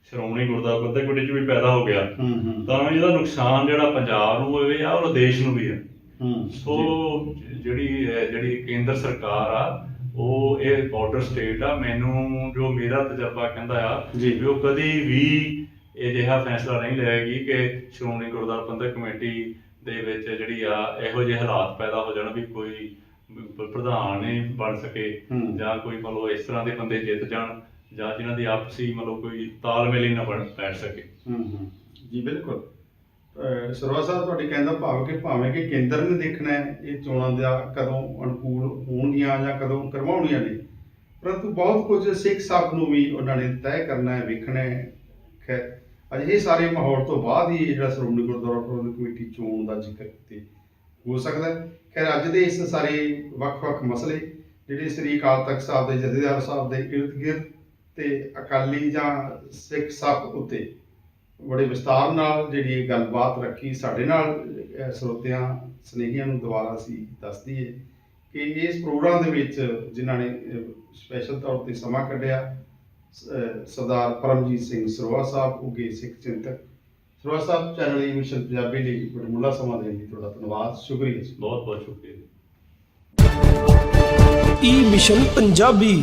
ਸ਼੍ਰੋਮਣੀ ਗੁਰਦੁਆਰਾ ਪ੍ਰਬੰਧਕ ਕਮੇਟੀ 'ਚ ਵੀ ਪੈਦਾ ਹੋ ਗਿਆ। ਹੂੰ ਹੂੰ। ਤਾਂ ਇਹਦਾ ਨੁਕਸਾਨ ਜਿਹੜਾ ਪੰਜਾਬ ਨੂੰ ਹੋਵੇ ਆ ਉਹ ਦੇਸ਼ ਨੂੰ ਵੀ ਹੂੰ। ਸੋ ਜਿਹੜੀ ਜਿਹੜੀ ਕੇਂਦਰ ਸਰਕਾਰ ਆ ਉਹ ਇਹ ਬਾਰਡਰ ਸਟੇਟ ਆ ਮੈਨੂੰ ਜੋ ਮੇਰਾ ਤਜਰਬਾ ਕਹਿੰਦਾ ਆ। ਵੀ ਉਹ ਕਦੀ ਵੀ ਇਹ ਜਿਹਾ ਫੈਸਲਾ ਨਹੀਂ ਲਏਗੀ ਕਿ ਸ਼੍ਰੋਮਣੀ ਗੁਰਦੁਆਰਾ ਪ੍ਰਬੰਧਕ ਕਮੇਟੀ ਦੇ ਵਿੱਚ ਜਿਹੜੀ ਆ ਇਹੋ ਜਿਹੇ ਹਾਲਾਤ ਪੈਦਾ ਹੋ ਜਾਣ ਵੀ ਕੋਈ ਪ੍ਰਧਾਨ ਨਹੀਂ ਬਣ ਸਕੇ। ਜਾਂ ਕੋਈ ਮਤਲਬ ਇਸ ਤਰ੍ਹਾਂ ਦੇ ਬੰਦੇ ਜਿੱਤ ਜਾਣ। ਜਾਂ ਜਿਨ੍ਹਾਂ ਦੀ ਆਪਸੀ ਮਤਲਬ ਕੋਈ ਤਾਲਮੇਲ ਹੀ ਨਾ ਬਣ ਬੈਠ ਸਕੇ। ਹੂੰ ਹੂੰ। ਜੀ, ਬਿਲਕੁਲ। ਸਰਵਾ ਸਾਹਿਬ, ਤੁਹਾਡੇ ਕਹਿੰਦਾ ਭਾਵ ਕਿ ਭਾਵੇਂ ਕਿ ਕੇਂਦਰ ਨੇ ਦੇਖਣਾ ਹੈ, ਇਹ ਚੋਣਾਂ ਦਾ ਕਦੋਂ ਅਨੁਕੂਲ ਹੋਣਗੀਆਂ ਜਾਂ ਕਦੋਂ ਕਰਵਾਉਣੀਆਂ ਨੇ, ਪਰੰਤੂ ਬਹੁਤ ਕੁਝ ਸਿੱਖ ਸਾਹਿਬ ਨੂੰ ਵੀ ਉਹਨਾਂ ਨੇ ਤੈਅ ਕਰਨਾ ਹੈ, ਵੇਖਣਾ ਹੈ। ਖੈਰ ਅਜਿਹੇ ਸਾਰੇ ਮਾਹੌਲ ਤੋਂ ਬਾਅਦ ਹੀ ਜਿਹੜਾ ਸ਼੍ਰੋਮਣੀ ਗੁਰਦੁਆਰਾ ਪ੍ਰਬੰਧਕ ਕਮੇਟੀ ਚੋਣ ਦਾ ਜ਼ਿਕਰ ਤੇ ਹੋ ਸਕਦਾ ਖੈਰ, ਅੱਜ ਦੇ ਇਸ ਸਾਰੇ ਵੱਖ-ਵੱਖ ਮਸਲੇ, ਜਿਹੜੇ ਸ੍ਰੀ ਅਕਾਲ ਤਖਤ ਸਾਹਿਬ ਦੇ ਜਥੇਦਾਰ ਸਾਹਿਬ ਦੇ ਇਰਦ ਗਿਰਦ ਤੇ ਅਕਾਲੀ ਜਾਂ ਸਿੱਖ ਸਭ ਉੱਤੇ ਬੜੇ ਵਿਸਤਾਰ ਨਾਲ ਜਿਹੜੀ ਇਹ ਗੱਲਬਾਤ ਰੱਖੀ ਸਾਡੇ ਨਾਲ ਸਰੋਤਿਆਂ ਸਨੇਹੀਆਂ ਨੂੰ ਦੁਬਾਰਾ ਅਸੀਂ ਦੱਸ ਦਈਏ ਕਿ ਇਸ ਪ੍ਰੋਗਰਾਮ ਦੇ ਵਿੱਚ ਜਿਨ੍ਹਾਂ ਨੇ ਸਪੈਸ਼ਲ ਤੌਰ ਤੇ ਸਮਾਂ ਕੱਢਿਆ ਸਰਦਾਰ ਪਰਮਜੀਤ ਸਿੰਘ ਸਰੋਆ ਸਾਹਿਬ ਉਗੇ ਸਿੱਖ ਚਿੰਤਕ। Saroya Sahib channel E mission Punjabi ਲਈ ਬੜਮੁੱਲਾ ਸਮਾਂ ਦੇਣ ਲਈ ਤੁਹਾਡਾ ਧੰਨਵਾਦ ਸ਼ੁਕਰੀਆ ਬਹੁਤ ਬਹੁਤ ਸ਼ੁਕਰੀਆ। ਈ ਮਿਸ਼ਨ ਪੰਜਾਬੀ